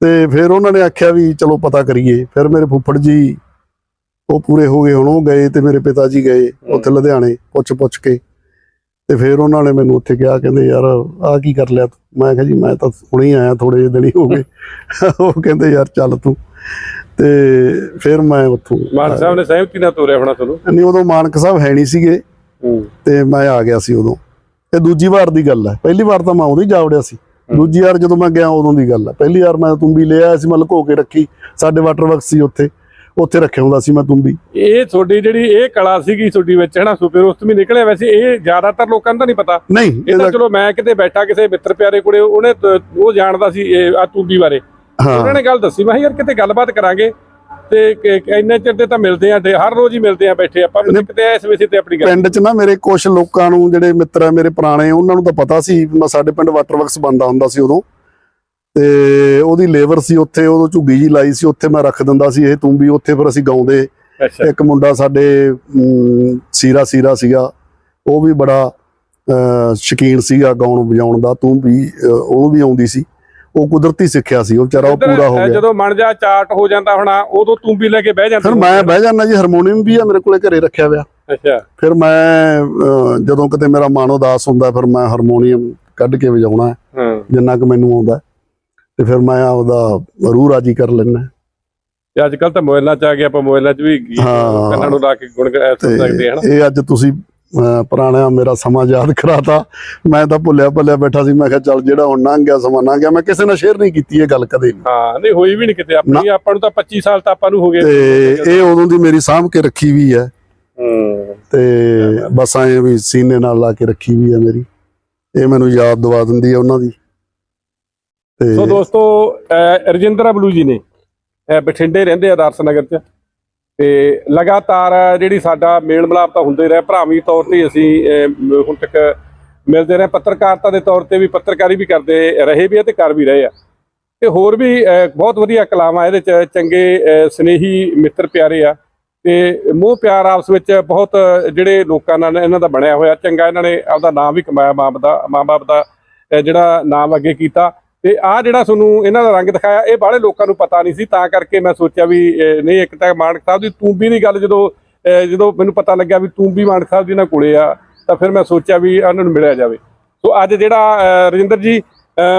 S2: ਤੇ ਫਿਰ ਉਹਨਾਂ ਨੇ ਆਖਿਆ ਵੀ ਚਲੋ ਪਤਾ ਕਰੀਏ। ਫਿਰ ਮੇਰੇ ਫੁੱਫੜ ਜੀ ਉਹ ਪੂਰੇ ਹੋ ਗਏ ਹੁਣ ਉਹ ਗਏ ਤੇ ਮੇਰੇ ਪਿਤਾ ਜੀ ਗਏ ਉੱਥੇ ਲੁਧਿਆਣੇ ਪੁੱਛ ਪੁੱਛ ਕੇ। ਤੇ ਫਿਰ ਉਹਨਾਂ ਨੇ ਮੈਨੂੰ ਉੱਥੇ ਕਿਹਾ ਕਹਿੰਦੇ ਯਾਰ ਆਹ ਕੀ ਕਰ ਲਿਆ ਤੂੰ? ਮੈਂ ਕਿਹਾ ਜੀ ਮੈਂ ਤਾਂ ਹੁਣੇ ਹੀ ਆਇਆ ਥੋੜੇ ਜਿਹੇ ਦਿਨ ਹੀ ਹੋ ਗਏ। ਉਹ ਕਹਿੰਦੇ ਯਾਰ ਚੱਲ ਤੂੰ। ਤੇ ਫਿਰ ਮੈਂ ਉੱਥੋਂ
S1: ਮਾਨ ਸਾਹਿਬ ਨੇ ਸਹਿਮਤੀ ਨਾਲ ਤੋਰਿਆ ਹੋਣਾ ਤੁਹਾਨੂੰ?
S2: ਨਹੀਂ ਉਦੋਂ ਮਾਨਕ ਸਾਹਿਬ ਹੈ ਨਹੀਂ ਸੀਗੇ। ਤੇ ਮੈਂ ਆ ਗਿਆ ਸੀ ਉਦੋਂ। ਇਹ ਦੂਜੀ ਵਾਰ ਦੀ ਗੱਲ ਹੈ। ਪਹਿਲੀ ਵਾਰ ਤਾਂ ਮੈਂ ਉਦੋਂ ਹੀ ਜਾ ਵੜਿਆ ਸੀ। ਦੂਜੀ ਵਾਰ ਜਦੋਂ ਮੈਂ ਗਿਆ ਉਦੋਂ ਦੀ ਗੱਲ ਹੈ। ਪਹਿਲੀ ਵਾਰ ਮੈਂ ਤੁੰਬੀ ਲਿਆ ਸੀ ਮੈਂ ਲੁਕੋ ਕੇ ਰੱਖੀ। ਸਾਡੇ ਵਾਟਰ ਵਰਕ ਸੀ ਉੱਥੇ। ਉੱਥੇ ਰੱਖਿਆ ਹੁੰਦਾ ਸੀ ਮੈਂ ਤੁੰਬੀ।
S1: ਇਹ ਤੁਹਾਡੀ ਜਿਹੜੀ ਇਹ ਕਲਾ ਸੀਗੀ ਤੁਹਾਡੀ ਵਿੱਚ ਹੈ ਨਾ ਸੁਪਰ ਉਸ ਵੀ ਨਿਕਲਿਆ ਵੈਸੇ ਇਹ ਜ਼ਿਆਦਾਤਰ ਲੋਕਾਂ ਨੂੰ ਤਾਂ ਨਹੀਂ ਪਤਾ।
S2: ਨਹੀਂ
S1: ਇਹ ਤਾਂ ਚਲੋ ਮੈਂ ਕਿਤੇ ਬੈਠਾ ਕਿਸੇ ਮਿੱਤਰ ਪਿਆਰੇ ਕੋਲੇ ਉਹਨੇ ਉਹ ਜਾਣਦਾ ਸੀ ਇਹ ਆ ਤੂਬੀ ਬਾਰੇ। ਉਹਨਾਂ ਨੇ ਗੱਲ ਦੱਸੀ ਮੈਂ ਯਾਰ ਕਿਤੇ ਗੱਲਬਾਤ ਕਰਾਂਗੇ? ਤੇ ਇੰਨੇ ਚਿਰ ਤੇ ਤਾਂ ਮਿਲਦੇ ਆ ਹਰ ਰੋਜ਼ ਹੀ ਮਿਲਦੇ ਆ ਬੈਠੇ ਆਪਾਂ ਕਿਤੇ ਇਸ ਵਿਸ਼ੇ ਤੇ ਆਪਣੀ ਗੱਲ
S2: ਪਿੰਡ 'ਚ ਨਾ ਮੇਰੇ ਕੁਝ ਲੋਕਾਂ ਨੂੰ ਜਿਹੜੇ ਮਿੱਤਰ ਆ ਮੇਰੇ ਪੁਰਾਣੇ ਉਹਨਾਂ ਨੂੰ ਤਾਂ ਪਤਾ ਸੀ ਸਾਡੇ ਪਿੰਡ ਵਾਟਰ ਵਰਕਸ ਬੰਦਾ ਹੁੰਦਾ ਸੀ ਉਦੋਂ। ਤੇ ਉਹਦੀ ਲੇਬਰ ਸੀ ਉੱਥੇ ਉਦੋਂ ਝੁੱਗੀ ਜੀ ਲਾਈ ਸੀ ਉੱਥੇ ਮੈਂ ਰੱਖ ਦਿੰਦਾ ਸੀ ਇਹ ਤੁੰਬੀ ਉੱਥੇ ਫਿਰ ਅਸੀਂ ਗਾਉਂਦੇ। ਇੱਕ ਮੁੰਡਾ ਸਾਡੇ ਸੀਰਾ ਸੀਰਾ ਸੀਗਾ ਉਹ ਵੀ ਬੜਾ ਸ਼ੌਕੀਨ ਸੀਗਾ ਗਾਉਣ ਵਜਾਉਣ ਦਾ ਤੂੰ ਵੀ ਉਹਨੂੰ ਵੀ ਆਉਂਦੀ ਸੀ। ਉਹ ਕੁਦਰਤੀ ਸਿੱਖਿਆ ਸੀ ਉਹ ਵਿਚਾਰਾ ਉਹ ਪੂਰਾ ਹੋ ਗਿਆ।
S1: ਜਦੋਂ ਮਨ ਜਾ ਚਾਰਟ ਹੋ ਜਾਂਦਾ ਹੋਣਾ ਉਦੋਂ ਤੂੰਬੀ ਲੈ ਕੇ ਬਹਿ ਜਾਂਦੇ
S2: ਫਿਰ ਮੈਂ ਬਹਿ ਜਾਂਦਾ ਜੀ ਹਾਰਮੋਨੀਅਮ ਵੀ ਆ ਮੇਰੇ ਕੋਲੇ ਘਰੇ ਰੱਖਿਆ ਹੋਇਆ।
S1: ਅੱਛਾ।
S2: ਫਿਰ ਮੈਂ ਜਦੋਂ ਕਿਤੇ ਮੇਰਾ ਮਨ ਉਦਾਸ ਹੁੰਦਾ ਫਿਰ ਮੈਂ ਹਾਰਮੋਨੀਅਮ ਕੱਢ ਕੇ ਵਜਾਉਣਾ ਜਿੰਨਾ ਕੁ ਮੈਨੂੰ ਆਉਂਦਾ। ਤੇ ਫਿਰ ਮੈਂ ਆਪਦਾ ਰੂਹ ਰਾਜੀ ਕਰ ਲੈਣਾ
S1: ਤੇ ਅੱਜ ਕੱਲ ਤਾਂ ਮੋਬਾਈਲਾਂ 'ਚ ਆ ਗਿਆ ਆਪਾਂ ਮੋਬਾਈਲਾਂ 'ਚ ਵੀ ਗੀਤ। ਕੰਨਾਂ ਨੂੰ ਲਾ ਕੇ ਗੁਣ ਗਾ- ਸਕਦੇ ਹਾਂ
S2: ਤੇ ਇਹ ਅੱਜ ਤੁਸੀਂ ਪੁਰਾਣਾ ਮੇਰਾ ਸਮਾਂ ਯਾਦ ਕਰਾਤਾ। ਮੈਂ ਤਾਂ ਭੁੱਲਿਆ ਭੁੱਲਿਆ ਬੈਠਾ ਸੀ ਮੈਂ ਕਿਹਾ ਚੱਲ ਜਿਹੜਾ ਹੁਣ ਲੰਘ ਗਿਆ ਸਮਾਂ ਲੰਘ ਗਿਆ ਮੈਂ ਕਿਸੇ ਨਾਲ ਸ਼ੇਅਰ ਨਹੀਂ ਕੀਤੀ ਇਹ ਗੱਲ ਕਦੇ
S1: ਹਾਂ ਨਹੀਂ ਹੋਈ ਵੀ ਨਹੀਂ ਕਿਤੇ। ਆਪਣੀ ਆਪਾਂ ਨੂੰ ਤਾਂ 25 ਸਾਲ ਤਾਂ ਆਪਾਂ ਨੂੰ ਹੋ ਗਏ।
S2: ਤੇ ਇਹ ਉਦੋਂ ਦੀ ਮੇਰੀ ਸਾਂਭ ਕੇ ਰੱਖੀ ਵੀ ਹੈ।
S1: ਹੂੰ।
S2: ਤੇ ਬਸ ਐਂ ਵੀ ਸੀਨੇ ਨਾਲ ਲਾ ਕੇ ਰੱਖੀ ਵੀ ਹੈ ਮੇਰੀ। ਇਹ ਮੈਨੂੰ ਯਾਦ ਦਵਾ ਦਿੰਦੀ ਹੈ ਉਹਨਾਂ ਦੀ। ਤੇ
S1: ਸੋ ਦੋਸਤੋ ਅਹ ਰਜਿੰਦਰਾ ਬਲੂ ਜੀ ਨੇ ਅਹ ਬਠਿੰਡੇ ਰਹਿੰਦੇ ਆ ਦਰਸ ਨਗਰ ਚ। ਤੇ ਲਗਾਤਾਰ ਜਿਹੜੀ ਸਾਡਾ ਮੇਲ ਮਿਲਾਪ ਤਾਂ ਹੁੰਦੇ ਰਹੇ ਭਰਾਵੀ ਤੌਰ ਤੇ ਅਸੀਂ ਅਹ, ਹੁਣ ਤੱਕ ਮਿਲਦੇ ਰਹੇ। ਪੱਤਰਕਾਰਤਾ ਦੇ ਤੌਰ ਤੇ ਵੀ ਪੱਤਰਕਾਰੀ ਵੀ ਕਰਦੇ ਰਹੇ ਵੀ ਆ ਤੇ ਕਰ ਵੀ ਰਹੇ ਆ। ਤੇ ਹੋਰ ਵੀ ਅਹ, ਬਹੁਤ ਵਧੀਆ ਕਲਾਵਾਂ ਇਹਦੇ ਚ ਚੰਗੇ ਅਹ, ਸਨੇਹੀ ਮਿੱਤਰ ਪਿਆਰੇ ਆ। ਤੇ ਮੋਹ ਪਿਆਰ ਆਪਸ ਵਿੱਚ ਬਹੁਤ ਜਿਹੜੇ ਲੋਕਾਂ ਨਾਲ ਇਹਨਾਂ ਦਾ ਬਣਿਆ ਹੋਇਆ ਚੰਗਾ ਇਹਨਾਂ ਨੇ ਆਪਦਾ ਨਾਮ ਵੀ ਕਮਾਇਆ ਮਾਂ ਬਾਪ ਦਾ ਮਾਂ-ਬਾਪ ਦਾ ਅਹ, ਜਿਹੜਾ ਨਾਮ ਅੱਗੇ ਕੀਤਾ। ਤੇ ਆ ਜਿਹੜਾ ਤੁਹਾਨੂੰ ਇਹਨਾਂ ਦਾ ਰੰਗ ਦਿਖਾਇਆ ਇਹ ਬਾਹਲੇ ਲੋਕਾਂ ਨੂੰ ਪਤਾ ਨਹੀਂ ਸੀ ਤਾਂ ਕਰਕੇ ਮੈਂ ਸੋਚਿਆ ਵੀ ਨਹੀਂ ਇੱਕ ਤਾਂ ਮਾਨਕ ਸਾਹਿਬ ਦੀ ਤੂੰਬੀ ਦੀ ਗੱਲ ਜਦੋਂ ਜਦੋਂ ਮੈਨੂੰ ਪਤਾ ਲੱਗਿਆ ਵੀ ਤੂੰਬੀ ਮਾਨਕ ਸਾਹਿਬ ਜੀ ਇਹਨਾਂ ਕੋਲੇ ਆ ਤਾਂ ਫਿਰ ਮੈਂ ਸੋਚਿਆ ਵੀ ਇਹਨਾਂ ਨੂੰ ਮਿਲਿਆ ਜਾਵੇ। ਸੋ ਅੱਜ ਜਿਹੜਾ ਰਜਿੰਦਰ ਜੀ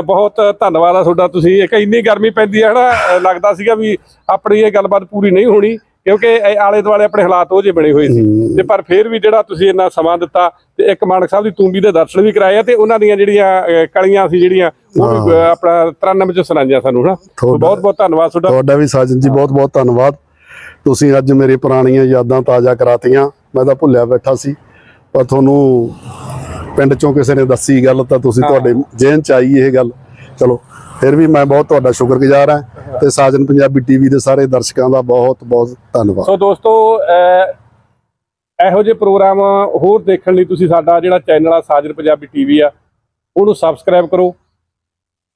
S1: ਬਹੁਤ ਧੰਨਵਾਦ ਆ ਤੁਹਾਡਾ ਤੁਸੀਂ ਇੱਕ ਇੰਨੀ ਗਰਮੀ ਪੈਂਦੀ ਹੈ ਹਨਾ ਲੱਗਦਾ ਸੀਗਾ ਵੀ ਆਪਣੀ ਇਹ ਗੱਲਬਾਤ ਪੂਰੀ ਨਹੀਂ ਹੋਣੀ ਕਿਉਂਕਿ ਇਹ ਆਲੇ ਦੁਆਲੇ ਆਪਣੇ ਹਾਲਾਤ ਉਹ ਜਿਹੇ ਬਣੇ ਹੋਏ ਸੀ। ਤੇ ਪਰ ਫਿਰ ਵੀ ਜਿਹੜਾ ਤੁਸੀਂ ਇੰਨਾ ਸਮਾਂ ਦਿੱਤਾ ਤੇ ਇੱਕ ਮਾਨਕ ਸਾਹਿਬ ਦੀ ਤੂੰਬੀ ਦੇ ਦਰਸ਼ਨ ਵੀ ਕਰਾਏ ਆ ਤੇ ਉਹਨਾਂ ਦੀਆਂ ਜਿਹੜੀਆਂ ਕਲੀਆਂ ਸੀ ਜਿਹੜੀਆਂ ਉਹ ਵੀ ਆਪਣਾ 93 ਚ ਸੁਣਾਈਆਂ ਸਾਨੂੰ ਹਨਾ? ਬਹੁਤ ਬਹੁਤ ਧੰਨਵਾਦ ਤੁਹਾਡਾ।
S2: ਤੁਹਾਡਾ ਵੀ ਸਾਜਨ ਜੀ ਬਹੁਤ ਬਹੁਤ ਧੰਨਵਾਦ। ਤੁਸੀਂ ਅੱਜ ਮੇਰੇ ਪੁਰਾਣੀਆਂ ਯਾਦਾਂ ਤਾਜ਼ਾ ਕਰਾਤੀਆਂ। ਮੈਂ ਤਾਂ ਭੁੱਲਿਆ ਬੈਠਾ ਸੀ ਪਰ ਤੁਹਾਨੂੰ ਪਿੰਡ ਚੋਂ ਕਿਸੇ ਨੇ ਦੱਸੀ ਗੱਲ ਤਾਂ ਤੁਸੀਂ। ਤੁਹਾਡੇ ਜ਼ਿਹਨ ਚ ਆਈ ਇਹ ਗੱਲ। ਚਲੋ ਫਿਰ ਵੀ ਮੈਂ ਬਹੁਤ ਤੁਹਾਡਾ ਸ਼ੁਕਰਗੁਜ਼ਾਰ ਹਾਂ ਤੇ ਸਾਜਨ ਪੰਜਾਬੀ ਟੀਵੀ ਦੇ ਸਾਰੇ ਦਰਸ਼ਕਾਂ ਦਾ ਬਹੁਤ ਬਹੁਤ ਧੰਨਵਾਦ।
S1: ਸੋ ਦੋਸਤੋ ਇਹੋ ਜਿਹੇ ਪ੍ਰੋਗਰਾਮ ਹੋਰ ਦੇਖਣ ਲਈ ਤੁਸੀਂ ਸਾਡਾ ਜਿਹੜਾ ਚੈਨਲ ਆ ਸਾਜਰ ਪੰਜਾਬੀ ਟੀਵੀ ਆ, ਉਹਨੂੰ ਸਬਸਕ੍ਰਾਈਬ ਕਰੋ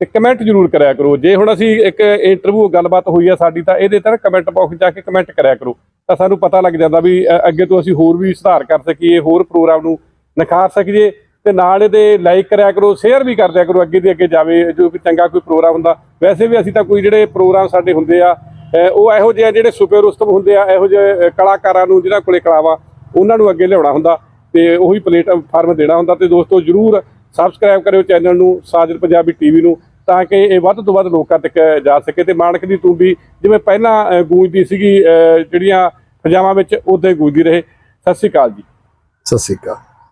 S1: ਤੇ ਕਮੈਂਟ ਜ਼ਰੂਰ ਕਰਿਆ ਕਰੋ। ਜੇ ਹੁਣ ਅਸੀਂ ਇੱਕ ਇੰਟਰਵਿਊ ਗੱਲਬਾਤ ਹੋਈ ਆ ਸਾਡੀ, ਤਾਂ ਇਹਦੇ ਤੇ ਕਮੈਂਟ ਬਾਕਸ ਜਾ ਕੇ ਕਮੈਂਟ ਕਰਿਆ ਕਰੋ। ਤਾਂ ਸਾਨੂੰ ਪਤਾ ਲੱਗ ਜਾਂਦਾ ਵੀ ਅੱਗੇ ਤੋਂ ਅਸੀਂ ਹੋਰ ਵੀ ਸੁਧਾਰ ਕਰ ਸਕੀਏ, ਹੋਰ ਪ੍ਰੋਗਰਾਮ ਨੂੰ ਨਿਖਾਰ ਸਕੀਏ ਤੇ ਨਾਲ ਇਹਦੇ ਲਾਈਕ ਕਰਿਆ ਕਰੋ ਸ਼ੇਅਰ ਵੀ ਕਰਦਿਆ ਕਰੋ, ਅੱਗੇ ਦੀ ਅੱਗੇ ਜਾਵੇ, ਜੋ ਵੀ ਚੰਗਾ ਕੋਈ ਪ੍ਰੋਗਰਾਮ ਹੁੰਦਾ। ਵੈਸੇ ਵੀ ਅਸੀਂ ਤਾਂ ਕੋਈ ਜਿਹੜੇ ਪ੍ਰੋਗਰਾਮ ਸਾਡੇ ਹੁੰਦੇ ਆ ਉਹ ਇਹੋ ਜਿਹੇ ਆ ਜਿਹੜੇ ਸੁਪਰ ਉਸਤਮ ਹੁੰਦੇ ਆ, ਇਹੋ ਜਿਹੇ ਕਲਾਕਾਰਾਂ ਨੂੰ ਜਿਹਨਾਂ ਕੋਲੇ ਕਲਾਵਾ ਉਹਨਾਂ ਨੂੰ ਅੱਗੇ ਲਿਆਉਣਾ ਹੁੰਦਾ ਤੇ ਉਹੀ ਪਲੇਟਫਾਰਮ ਦੇਣਾ ਹੁੰਦਾ ਤੇ ਦੋਸਤੋ ਜਰੂਰ ਸਬਸਕ੍ਰਾਈਬ ਕਰਿਓ ਚੈਨਲ ਨੂੰ ਸਾਜਰ ਪੰਜਾਬੀ ਟੀਵੀ ਨੂੰ, ਤਾਂ ਕਿ ਇਹ ਵੱਧ ਤੋਂ ਵੱਧ ਲੋਕਾਂ ਤੱਕ ਜਾ ਸਕੇ ਤੇ ਮਾਨਕ ਦੀ ਤੂੰਬੀ ਜਿਵੇਂ ਪਹਿਲਾਂ ਗੂੰਜਦੀ ਸੀਗੀ ਜਿਹੜੀਆਂ ਫਜਾਵਾਂ ਵਿੱਚ ਉਦਾਂ ਹੀ ਗੂੰਜਦੀ ਰਹੇ। ਸਤਿ ਸ਼੍ਰੀ ਅਕਾਲ ਜੀ।
S2: ਸਤਿ ਸ਼੍ਰੀ ਅਕਾਲ।